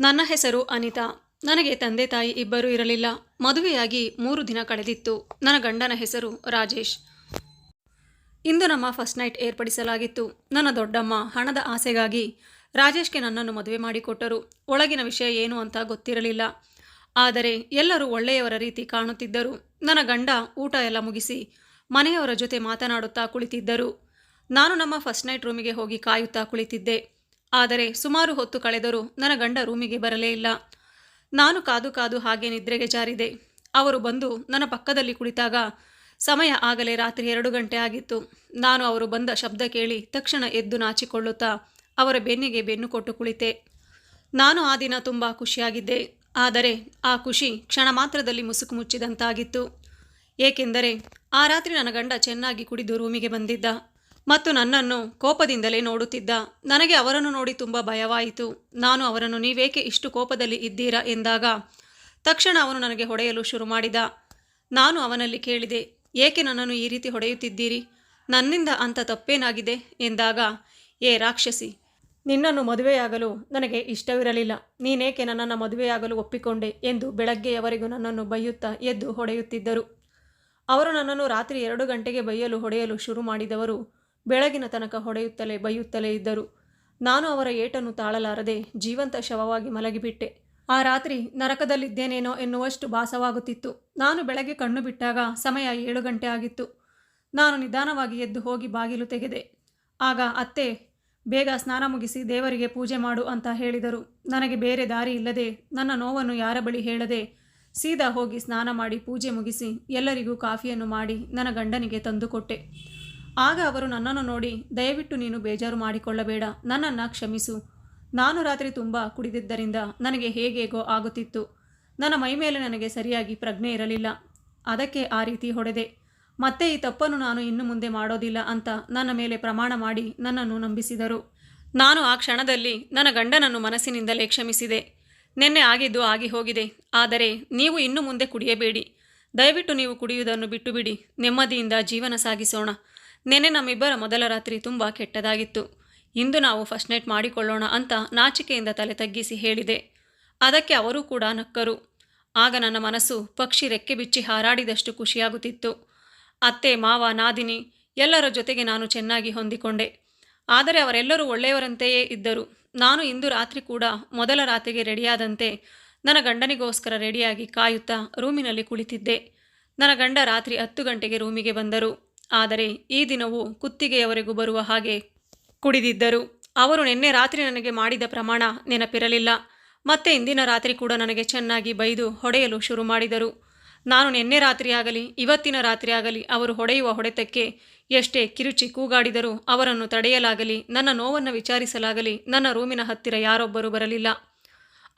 ನನ್ನ ಹೆಸರು ಅನಿತಾ. ನನಗೆ ತಂದೆ ತಾಯಿ ಇಬ್ಬರೂ ಇರಲಿಲ್ಲ. ಮದುವೆಯಾಗಿ ಮೂರು ದಿನ ಕಳೆದಿತ್ತು. ನನ್ನ ಗಂಡನ ಹೆಸರು ರಾಜೇಶ್. ಇಂದು ನಮ್ಮ ಫಸ್ಟ್ ನೈಟ್ ಏರ್ಪಡಿಸಲಾಗಿತ್ತು. ನನ್ನ ದೊಡ್ಡಮ್ಮ ಹಣದ ಆಸೆಗಾಗಿ ರಾಜೇಶ್ಗೆ ನನ್ನನ್ನು ಮದುವೆ ಮಾಡಿಕೊಟ್ಟರು. ಒಳಗಿನ ವಿಷಯ ಏನು ಅಂತ ಗೊತ್ತಿರಲಿಲ್ಲ. ಆದರೆ ಎಲ್ಲರೂ ಒಳ್ಳೆಯವರ ರೀತಿ ಕಾಣುತ್ತಿದ್ದರು. ನನ್ನ ಗಂಡ ಊಟ ಎಲ್ಲ ಮುಗಿಸಿ ಮನೆಯವರ ಜೊತೆ ಮಾತನಾಡುತ್ತಾ ಕುಳಿತಿದ್ದರು. ನಾನು ನಮ್ಮ ಫಸ್ಟ್ ನೈಟ್ ರೂಮಿಗೆ ಹೋಗಿ ಕಾಯುತ್ತಾ ಕುಳಿತಿದ್ದೆ. ಆದರೆ ಸುಮಾರು ಹೊತ್ತು ಕಳೆದರೂ ನನ್ನ ಗಂಡ ರೂಮಿಗೆ ಬರಲೇ ಇಲ್ಲ. ನಾನು ಕಾದು ಕಾದು ಹಾಗೆ ನಿದ್ರೆಗೆ ಜಾರಿದೆ. ಅವರು ಬಂದು ನನ್ನ ಪಕ್ಕದಲ್ಲಿ ಕುಳಿತಾಗ ಸಮಯ ಆಗಲೇ ರಾತ್ರಿ ಎರಡು ಗಂಟೆ ಆಗಿತ್ತು. ನಾನು ಅವರು ಬಂದ ಶಬ್ದ ಕೇಳಿ ತಕ್ಷಣ ಎದ್ದು ನಾಚಿಕೊಳ್ಳುತ್ತಾ ಅವರ ಬೆನ್ನಿಗೆ ಬೆನ್ನು ಕೊಟ್ಟು ಕುಳಿತೆ. ನಾನು ಆ ದಿನ ತುಂಬ ಖುಷಿಯಾಗಿದ್ದೆ. ಆದರೆ ಆ ಖುಷಿ ಕ್ಷಣ ಮಾತ್ರದಲ್ಲಿ ಮುಸುಕು ಮುಚ್ಚಿದಂತಾಗಿತ್ತು. ಏಕೆಂದರೆ ಆ ರಾತ್ರಿ ನನ್ನ ಗಂಡ ಚೆನ್ನಾಗಿ ಕುಡಿದು ರೂಮಿಗೆ ಬಂದಿದ್ದ. ಮತ್ತು ನನ್ನನ್ನು ಕೋಪದಿಂದಲೇ ನೋಡುತ್ತಿದ್ದ. ನನಗೆ ಅವರನ್ನು ನೋಡಿ ತುಂಬ ಭಯವಾಯಿತು. ನಾನು ಅವರನ್ನು, ನೀವೇಕೆ ಇಷ್ಟು ಕೋಪದಲ್ಲಿ ಇದ್ದೀರಾ ಎಂದಾಗ, ತಕ್ಷಣ ಅವನು ನನಗೆ ಹೊಡೆಯಲು ಶುರು ಮಾಡಿದ. ನಾನು ಅವನಲ್ಲಿ ಕೇಳಿದೆ, ಏಕೆ ನನ್ನನ್ನು ಈ ರೀತಿ ಹೊಡೆಯುತ್ತಿದ್ದೀರಿ? ನನ್ನಿಂದ ಅಂಥ ತಪ್ಪೇನಾಗಿದೆ? ಎಂದಾಗ, ಏ ರಾಕ್ಷಸಿ, ನಿನ್ನನ್ನು ಮದುವೆಯಾಗಲು ನನಗೆ ಇಷ್ಟವಿರಲಿಲ್ಲ. ನೀನೇಕೆ ನನ್ನನ್ನು ಮದುವೆಯಾಗಲು ಒಪ್ಪಿಕೊಂಡೆ ಎಂದು ಬೆಳಗ್ಗೆಯವರೆಗೂ ನನ್ನನ್ನು ಬೈಯುತ್ತಾ ಎದ್ದು ಹೊಡೆಯುತ್ತಿದ್ದರು. ಅವರು ನನ್ನನ್ನು ರಾತ್ರಿ ಎರಡು ಗಂಟೆಗೆ ಬೈಯಲು ಹೊಡೆಯಲು ಶುರು ಮಾಡಿದವರು ಬೆಳಗಿನ ತನಕ ಹೊಡೆಯುತ್ತಲೇ ಬೈಯುತ್ತಲೇ ಇದ್ದರು. ನಾನು ಅವರ ಏಟನ್ನು ತಾಳಲಾರದೆ ಜೀವಂತ ಶವವಾಗಿ ಮಲಗಿಬಿಟ್ಟೆ. ಆ ರಾತ್ರಿ ನರಕದಲ್ಲಿದ್ದೇನೇನೋ ಎನ್ನುವಷ್ಟು ಭಾಸವಾಗುತ್ತಿತ್ತು. ನಾನು ಬೆಳಗ್ಗೆ ಕಣ್ಣು ಬಿಟ್ಟಾಗ ಸಮಯ ಏಳು ಗಂಟೆ ಆಗಿತ್ತು. ನಾನು ನಿಧಾನವಾಗಿ ಎದ್ದು ಹೋಗಿ ಬಾಗಿಲು ತೆಗೆದೆ. ಆಗ ಅತ್ತೆ, ಬೇಗ ಸ್ನಾನ ಮುಗಿಸಿ ದೇವರಿಗೆ ಪೂಜೆ ಮಾಡು ಅಂತ ಹೇಳಿದರು. ನನಗೆ ಬೇರೆ ದಾರಿ ಇಲ್ಲದೆ ನನ್ನ ನೋವನ್ನು ಯಾರ ಬಳಿ ಹೇಳದೆ ಸೀದಾ ಹೋಗಿ ಸ್ನಾನ ಮಾಡಿ ಪೂಜೆ ಮುಗಿಸಿ ಎಲ್ಲರಿಗೂ ಕಾಫಿಯನ್ನು ಮಾಡಿ ನನ್ನ ಗಂಡನಿಗೆ ತಂದುಕೊಟ್ಟೆ. ಆಗ ಅವರು ನನ್ನನ್ನು ನೋಡಿ, ದಯವಿಟ್ಟು ನೀನು ಬೇಜಾರು ಮಾಡಿಕೊಳ್ಳಬೇಡ, ನನ್ನನ್ನು ಕ್ಷಮಿಸು. ನಾನು ರಾತ್ರಿ ತುಂಬ ಕುಡಿದಿದ್ದರಿಂದ ನನಗೆ ಹೇಗೇಗೋ ಆಗುತ್ತಿತ್ತು. ನನ್ನ ಮೈಮೇಲೆ ನನಗೆ ಸರಿಯಾಗಿ ಪ್ರಜ್ಞೆ ಇರಲಿಲ್ಲ. ಅದಕ್ಕೆ ಆ ರೀತಿ ಹೊಡೆದೆ. ಮತ್ತೆ ಈ ತಪ್ಪನ್ನು ನಾನು ಇನ್ನು ಮುಂದೆ ಮಾಡೋದಿಲ್ಲ ಅಂತ ನನ್ನ ಮೇಲೆ ಪ್ರಮಾಣ ಮಾಡಿ ನನ್ನನ್ನು ನಂಬಿಸಿದರು. ನಾನು ಆ ಕ್ಷಣದಲ್ಲಿ ನನ್ನ ಗಂಡನನ್ನು ಮನಸ್ಸಿನಿಂದಲೇ ಕ್ಷಮಿಸಿದೆ. ನಿನ್ನೆ ಆಗಿದ್ದು ಆಗಿ ಹೋಗಿದೆ. ಆದರೆ ನೀವು ಇನ್ನು ಮುಂದೆ ಕುಡಿಯಬೇಡಿ. ದಯವಿಟ್ಟು ನೀವು ಕುಡಿಯುವುದನ್ನು ಬಿಟ್ಟುಬಿಡಿ. ನೆಮ್ಮದಿಯಿಂದ ಜೀವನ ಸಾಗಿಸೋಣ. ನೆನ್ನೆ ನಮ್ಮಿಬ್ಬರ ಮೊದಲ ರಾತ್ರಿ ತುಂಬ ಕೆಟ್ಟದಾಗಿತ್ತು. ಇಂದು ನಾವು ಫಸ್ಟ್ ನೈಟ್ ಮಾಡಿಕೊಳ್ಳೋಣ ಅಂತ ನಾಚಿಕೆಯಿಂದ ತಲೆ ತಗ್ಗಿಸಿ ಹೇಳಿದೆ. ಅದಕ್ಕೆ ಅವರೂ ಕೂಡ ನಕ್ಕರು. ಆಗ ನನ್ನ ಮನಸ್ಸು ಪಕ್ಷಿ ರೆಕ್ಕೆ ಬಿಚ್ಚಿ ಹಾರಾಡಿದಷ್ಟು ಖುಷಿಯಾಗುತ್ತಿತ್ತು. ಅತ್ತೆ, ಮಾವ, ನಾದಿನಿ ಎಲ್ಲರ ಜೊತೆಗೆ ನಾನು ಚೆನ್ನಾಗಿ ಹೊಂದಿಕೊಂಡೆ. ಆದರೆ ಅವರೆಲ್ಲರೂ ಒಳ್ಳೆಯವರಂತೆಯೇ ಇದ್ದರು. ನಾನು ಇಂದು ರಾತ್ರಿ ಕೂಡ ಮೊದಲ ರಾತ್ರಿಗೆ ರೆಡಿಯಾದಂತೆ ನನ್ನ ಗಂಡನಿಗೋಸ್ಕರ ರೆಡಿಯಾಗಿ ಕಾಯುತ್ತಾ ರೂಮಿನಲ್ಲಿ ಕುಳಿತಿದ್ದೆ. ನನ್ನ ಗಂಡ ರಾತ್ರಿ ಹತ್ತು ಗಂಟೆಗೆ ರೂಮಿಗೆ ಬಂದರು. ಆದರೆ ಈ ದಿನವೂ ಕುತ್ತಿಗೆಯವರೆಗೂ ಬರುವ ಹಾಗೆ ಕುಡಿದಿದ್ದರು. ಅವರು ನಿನ್ನೆ ರಾತ್ರಿ ನನಗೆ ಮಾಡಿದ ಪ್ರಮಾಣ ನೆನಪಿರಲಿಲ್ಲ. ಮತ್ತೆ ಇಂದಿನ ರಾತ್ರಿ ಕೂಡ ನನಗೆ ಚೆನ್ನಾಗಿ ಬೈದು ಹೊಡೆಯಲು ಶುರು ಮಾಡಿದರು. ನಾನು ನಿನ್ನೆ ರಾತ್ರಿಯಾಗಲಿ ಇವತ್ತಿನ ರಾತ್ರಿಯಾಗಲಿ ಅವರು ಹೊಡೆಯುವ ಹೊಡೆತಕ್ಕೆ ಎಷ್ಟೇ ಕಿರುಚಿ ಕೂಗಾಡಿದರೂ ಅವರನ್ನು ತಡೆಯಲಾಗಲಿ, ನನ್ನ ನೋವನ್ನು ವಿಚಾರಿಸಲಾಗಲಿ, ನನ್ನ ರೂಮಿನ ಹತ್ತಿರ ಯಾರೊಬ್ಬರೂ ಬರಲಿಲ್ಲ.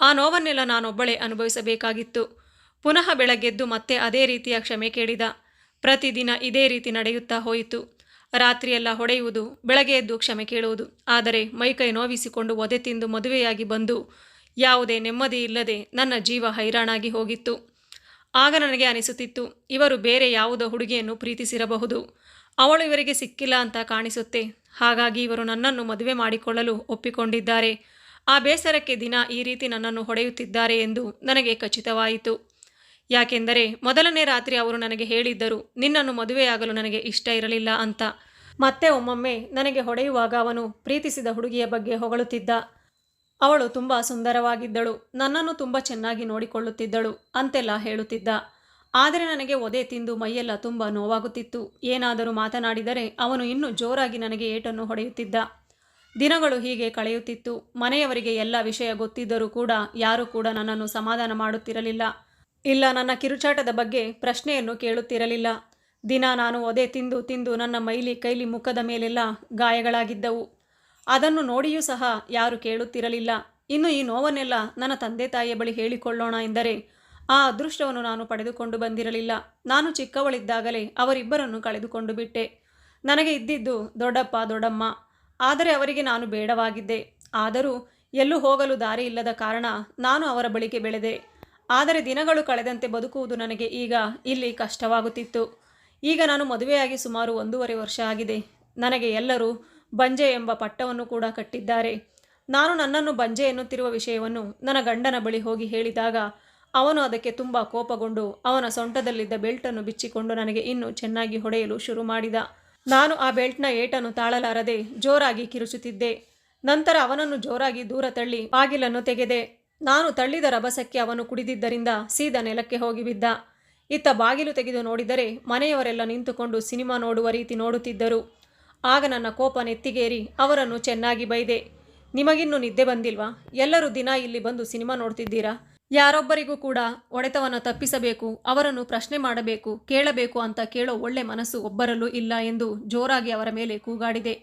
ಆ ನೋವನ್ನೆಲ್ಲ ನಾನೊಬ್ಬಳೇ ಅನುಭವಿಸಬೇಕಾಗಿತ್ತು. ಪುನಃ ಬೆಳಗ್ಗೆದ್ದು ಮತ್ತೆ ಅದೇ ರೀತಿಯ ಕ್ಷಮೆ ಕೇಳಿದ. ಪ್ರತಿದಿನ ಇದೇ ರೀತಿ ನಡೆಯುತ್ತಾ ಹೋಯಿತು. ರಾತ್ರಿಯೆಲ್ಲ ಹೊಡೆಯುವುದು, ಬೆಳಗ್ಗೆ ಎದ್ದು ಕ್ಷಮೆ ಕೇಳುವುದು, ಆದರೆ ಮೈಕೈ ನೋವಿಸಿಕೊಂಡು ಒದೆ ತಿಂದು ಮದುವೆಯಾಗಿ ಬಂದು ಯಾವುದೇ ನೆಮ್ಮದಿ ಇಲ್ಲದೆ ನನ್ನ ಜೀವ ಹೈರಾಣಾಗಿ ಹೋಗಿತ್ತು. ಆಗ ನನಗೆ ಅನಿಸುತ್ತಿತ್ತು, ಇವರು ಬೇರೆ ಯಾವುದೋ ಹುಡುಗಿಯನ್ನು ಪ್ರೀತಿಸಿರಬಹುದು. ಅವಳು ಇವರಿಗೆ ಸಿಕ್ಕಿಲ್ಲ ಅಂತ ಕಾಣಿಸುತ್ತೆ. ಹಾಗಾಗಿ ಇವರು ನನ್ನನ್ನು ಮದುವೆ ಮಾಡಿಕೊಳ್ಳಲು ಒಪ್ಪಿಕೊಂಡಿದ್ದಾರೆ. ಆ ಬೇಸರಕ್ಕೆ ದಿನ ಈ ರೀತಿ ನನ್ನನ್ನು ಹೊಡೆಯುತ್ತಿದ್ದಾರೆ ಎಂದು ನನಗೆ ಖಚಿತವಾಯಿತು. ಯಾಕೆಂದರೆ ಮೊದಲನೇ ರಾತ್ರಿ ಅವರು ನನಗೆ ಹೇಳಿದ್ದರು, ನಿನ್ನನ್ನು ಮದುವೆಯಾಗಲು ನನಗೆ ಇಷ್ಟ ಇರಲಿಲ್ಲ ಅಂತ. ಮತ್ತೆ ಒಮ್ಮೊಮ್ಮೆ ನನಗೆ ಹೊಡೆಯುವಾಗ ಅವನು ಪ್ರೀತಿಸಿದ ಹುಡುಗಿಯ ಬಗ್ಗೆ ಹೊಗಳುತ್ತಿದ್ದ. ಅವಳು ತುಂಬ ಸುಂದರವಾಗಿದ್ದಳು, ನನ್ನನ್ನು ತುಂಬ ಚೆನ್ನಾಗಿ ನೋಡಿಕೊಳ್ಳುತ್ತಿದ್ದಳು ಅಂತೆಲ್ಲ ಹೇಳುತ್ತಿದ್ದ. ಆದರೆ ನನಗೆ ಒದೆ ತಿಂದು ಮೈಯೆಲ್ಲ ತುಂಬ ನೋವಾಗುತ್ತಿತ್ತು. ಏನಾದರೂ ಮಾತನಾಡಿದರೆ ಅವನು ಇನ್ನೂ ಜೋರಾಗಿ ನನಗೆ ಏಟನ್ನು ಹೊಡೆಯುತ್ತಿದ್ದ. ದಿನಗಳು ಹೀಗೆ ಕಳೆಯುತ್ತಿತ್ತು. ಮನೆಯವರಿಗೆ ಎಲ್ಲ ವಿಷಯ ಗೊತ್ತಿದ್ದರೂ ಕೂಡ ಯಾರೂ ಕೂಡ ನನ್ನನ್ನು ಸಮಾಧಾನ ಮಾಡುತ್ತಿರಲಿಲ್ಲ. ಇಲ್ಲ, ನನ್ನ ಕಿರುಚಾಟದ ಬಗ್ಗೆ ಪ್ರಶ್ನೆಯನ್ನು ಕೇಳುತ್ತಿರಲಿಲ್ಲ. ದಿನ ನಾನು ಒದೆ ತಿಂದು ತಿಂದು ನನ್ನ ಮೈಲಿ ಕೈಲಿ ಮುಖದ ಮೇಲೆಲ್ಲ ಗಾಯಗಳಾಗಿದ್ದವು. ಅದನ್ನು ನೋಡಿಯೂ ಸಹ ಯಾರು ಕೇಳುತ್ತಿರಲಿಲ್ಲ. ಇನ್ನು ಈ ನೋವನ್ನೆಲ್ಲ ನನ್ನ ತಂದೆ ತಾಯಿಯ ಬಳಿ ಹೇಳಿಕೊಳ್ಳೋಣ ಎಂದರೆ ಆ ಅದೃಷ್ಟವನ್ನು ನಾನು ಪಡೆದುಕೊಂಡು ಬಂದಿರಲಿಲ್ಲ. ನಾನು ಚಿಕ್ಕವಳಿದ್ದಾಗಲೇ ಅವರಿಬ್ಬರನ್ನು ಕಳೆದುಕೊಂಡು ಬಿಟ್ಟೆ. ನನಗೆ ಇದ್ದಿದ್ದು ದೊಡ್ಡಪ್ಪ, ದೊಡ್ಡಮ್ಮ. ಆದರೆ ಅವರಿಗೆ ನಾನು ಬೇಡವಾಗಿದ್ದೆ. ಆದರೂ ಎಲ್ಲೂ ಹೋಗಲು ದಾರಿ ಇಲ್ಲದ ಕಾರಣ ನಾನು ಅವರ ಬಳಿಗೆ ಬೆಳೆದೆ. ಆದರೆ ದಿನಗಳು ಕಳೆದಂತೆ ಬದುಕುವುದು ನನಗೆ ಈಗ ಇಲ್ಲಿ ಕಷ್ಟವಾಗುತ್ತಿತ್ತು. ಈಗ ನಾನು ಮದುವೆಯಾಗಿ ಸುಮಾರು ಒಂದೂವರೆ ವರ್ಷ ಆಗಿದೆ. ನನಗೆ ಎಲ್ಲರೂ ಬಂಜೆ ಎಂಬ ಪಟ್ಟವನ್ನು ಕೂಡ ಕಟ್ಟಿದ್ದಾರೆ. ನಾನು ನನ್ನನ್ನು ಬಂಜೆ ಎನ್ನುತ್ತಿರುವ ವಿಷಯವನ್ನು ನನ್ನ ಗಂಡನ ಬಳಿ ಹೋಗಿ ಹೇಳಿದಾಗ ಅವನು ಅದಕ್ಕೆ ತುಂಬ ಕೋಪಗೊಂಡು ಅವನ ಸೊಂಟದಲ್ಲಿದ್ದ ಬೆಲ್ಟನ್ನು ಬಿಚ್ಚಿಕೊಂಡು ನನಗೆ ಇನ್ನೂ ಚೆನ್ನಾಗಿ ಹೊಡೆಯಲು ಶುರು ಮಾಡಿದ. ನಾನು ಆ ಬೆಲ್ಟ್ನ ಏಟನ್ನು ತಾಳಲಾರದೆ ಜೋರಾಗಿ ಕಿರುಚುತ್ತಿದ್ದೆ. ನಂತರ ಅವನನ್ನು ಜೋರಾಗಿ ದೂರ ತಳ್ಳಿ ಬಾಗಿಲನ್ನು ತೆಗೆದೆ. ನಾನು ತಳ್ಳಿದ ರಭಸಕ್ಕೆ ಅವನು ಕುಡಿದಿದ್ದರಿಂದ ಸೀದಾ ನೆಲಕ್ಕೆ ಹೋಗಿ ಬಿದ್ದ. ಇತ್ತ ಬಾಗಿಲು ತೆಗೆದು ನೋಡಿದರೆ ಮನೆಯವರೆಲ್ಲ ನಿಂತುಕೊಂಡು ಸಿನಿಮಾ ನೋಡುವ ರೀತಿ ನೋಡುತ್ತಿದ್ದರು. ಆಗ ನನ್ನ ಕೋಪ ನೆತ್ತಿಗೇರಿ ಅವರನ್ನು ಚೆನ್ನಾಗಿ ಬೈದೆ. ನಿಮಗಿನ್ನೂ ನಿದ್ದೆ ಬಂದಿಲ್ವಾ? ಎಲ್ಲರೂ ದಿನ ಇಲ್ಲಿ ಬಂದು ಸಿನಿಮಾ ನೋಡ್ತಿದ್ದೀರಾ? ಯಾರೊಬ್ಬರಿಗೂ ಕೂಡ ಒಡೆತವನ್ನು ತಪ್ಪಿಸಬೇಕು, ಅವರನ್ನು ಪ್ರಶ್ನೆ ಮಾಡಬೇಕು, ಕೇಳಬೇಕು ಅಂತ ಕೇಳೋ ಒಳ್ಳೆ ಮನಸ್ಸು ಒಬ್ಬರಲ್ಲೂ ಇಲ್ಲ ಎಂದು ಜೋರಾಗಿ ಅವರ ಮೇಲೆ ಕೂಗಾಡಿದೆ.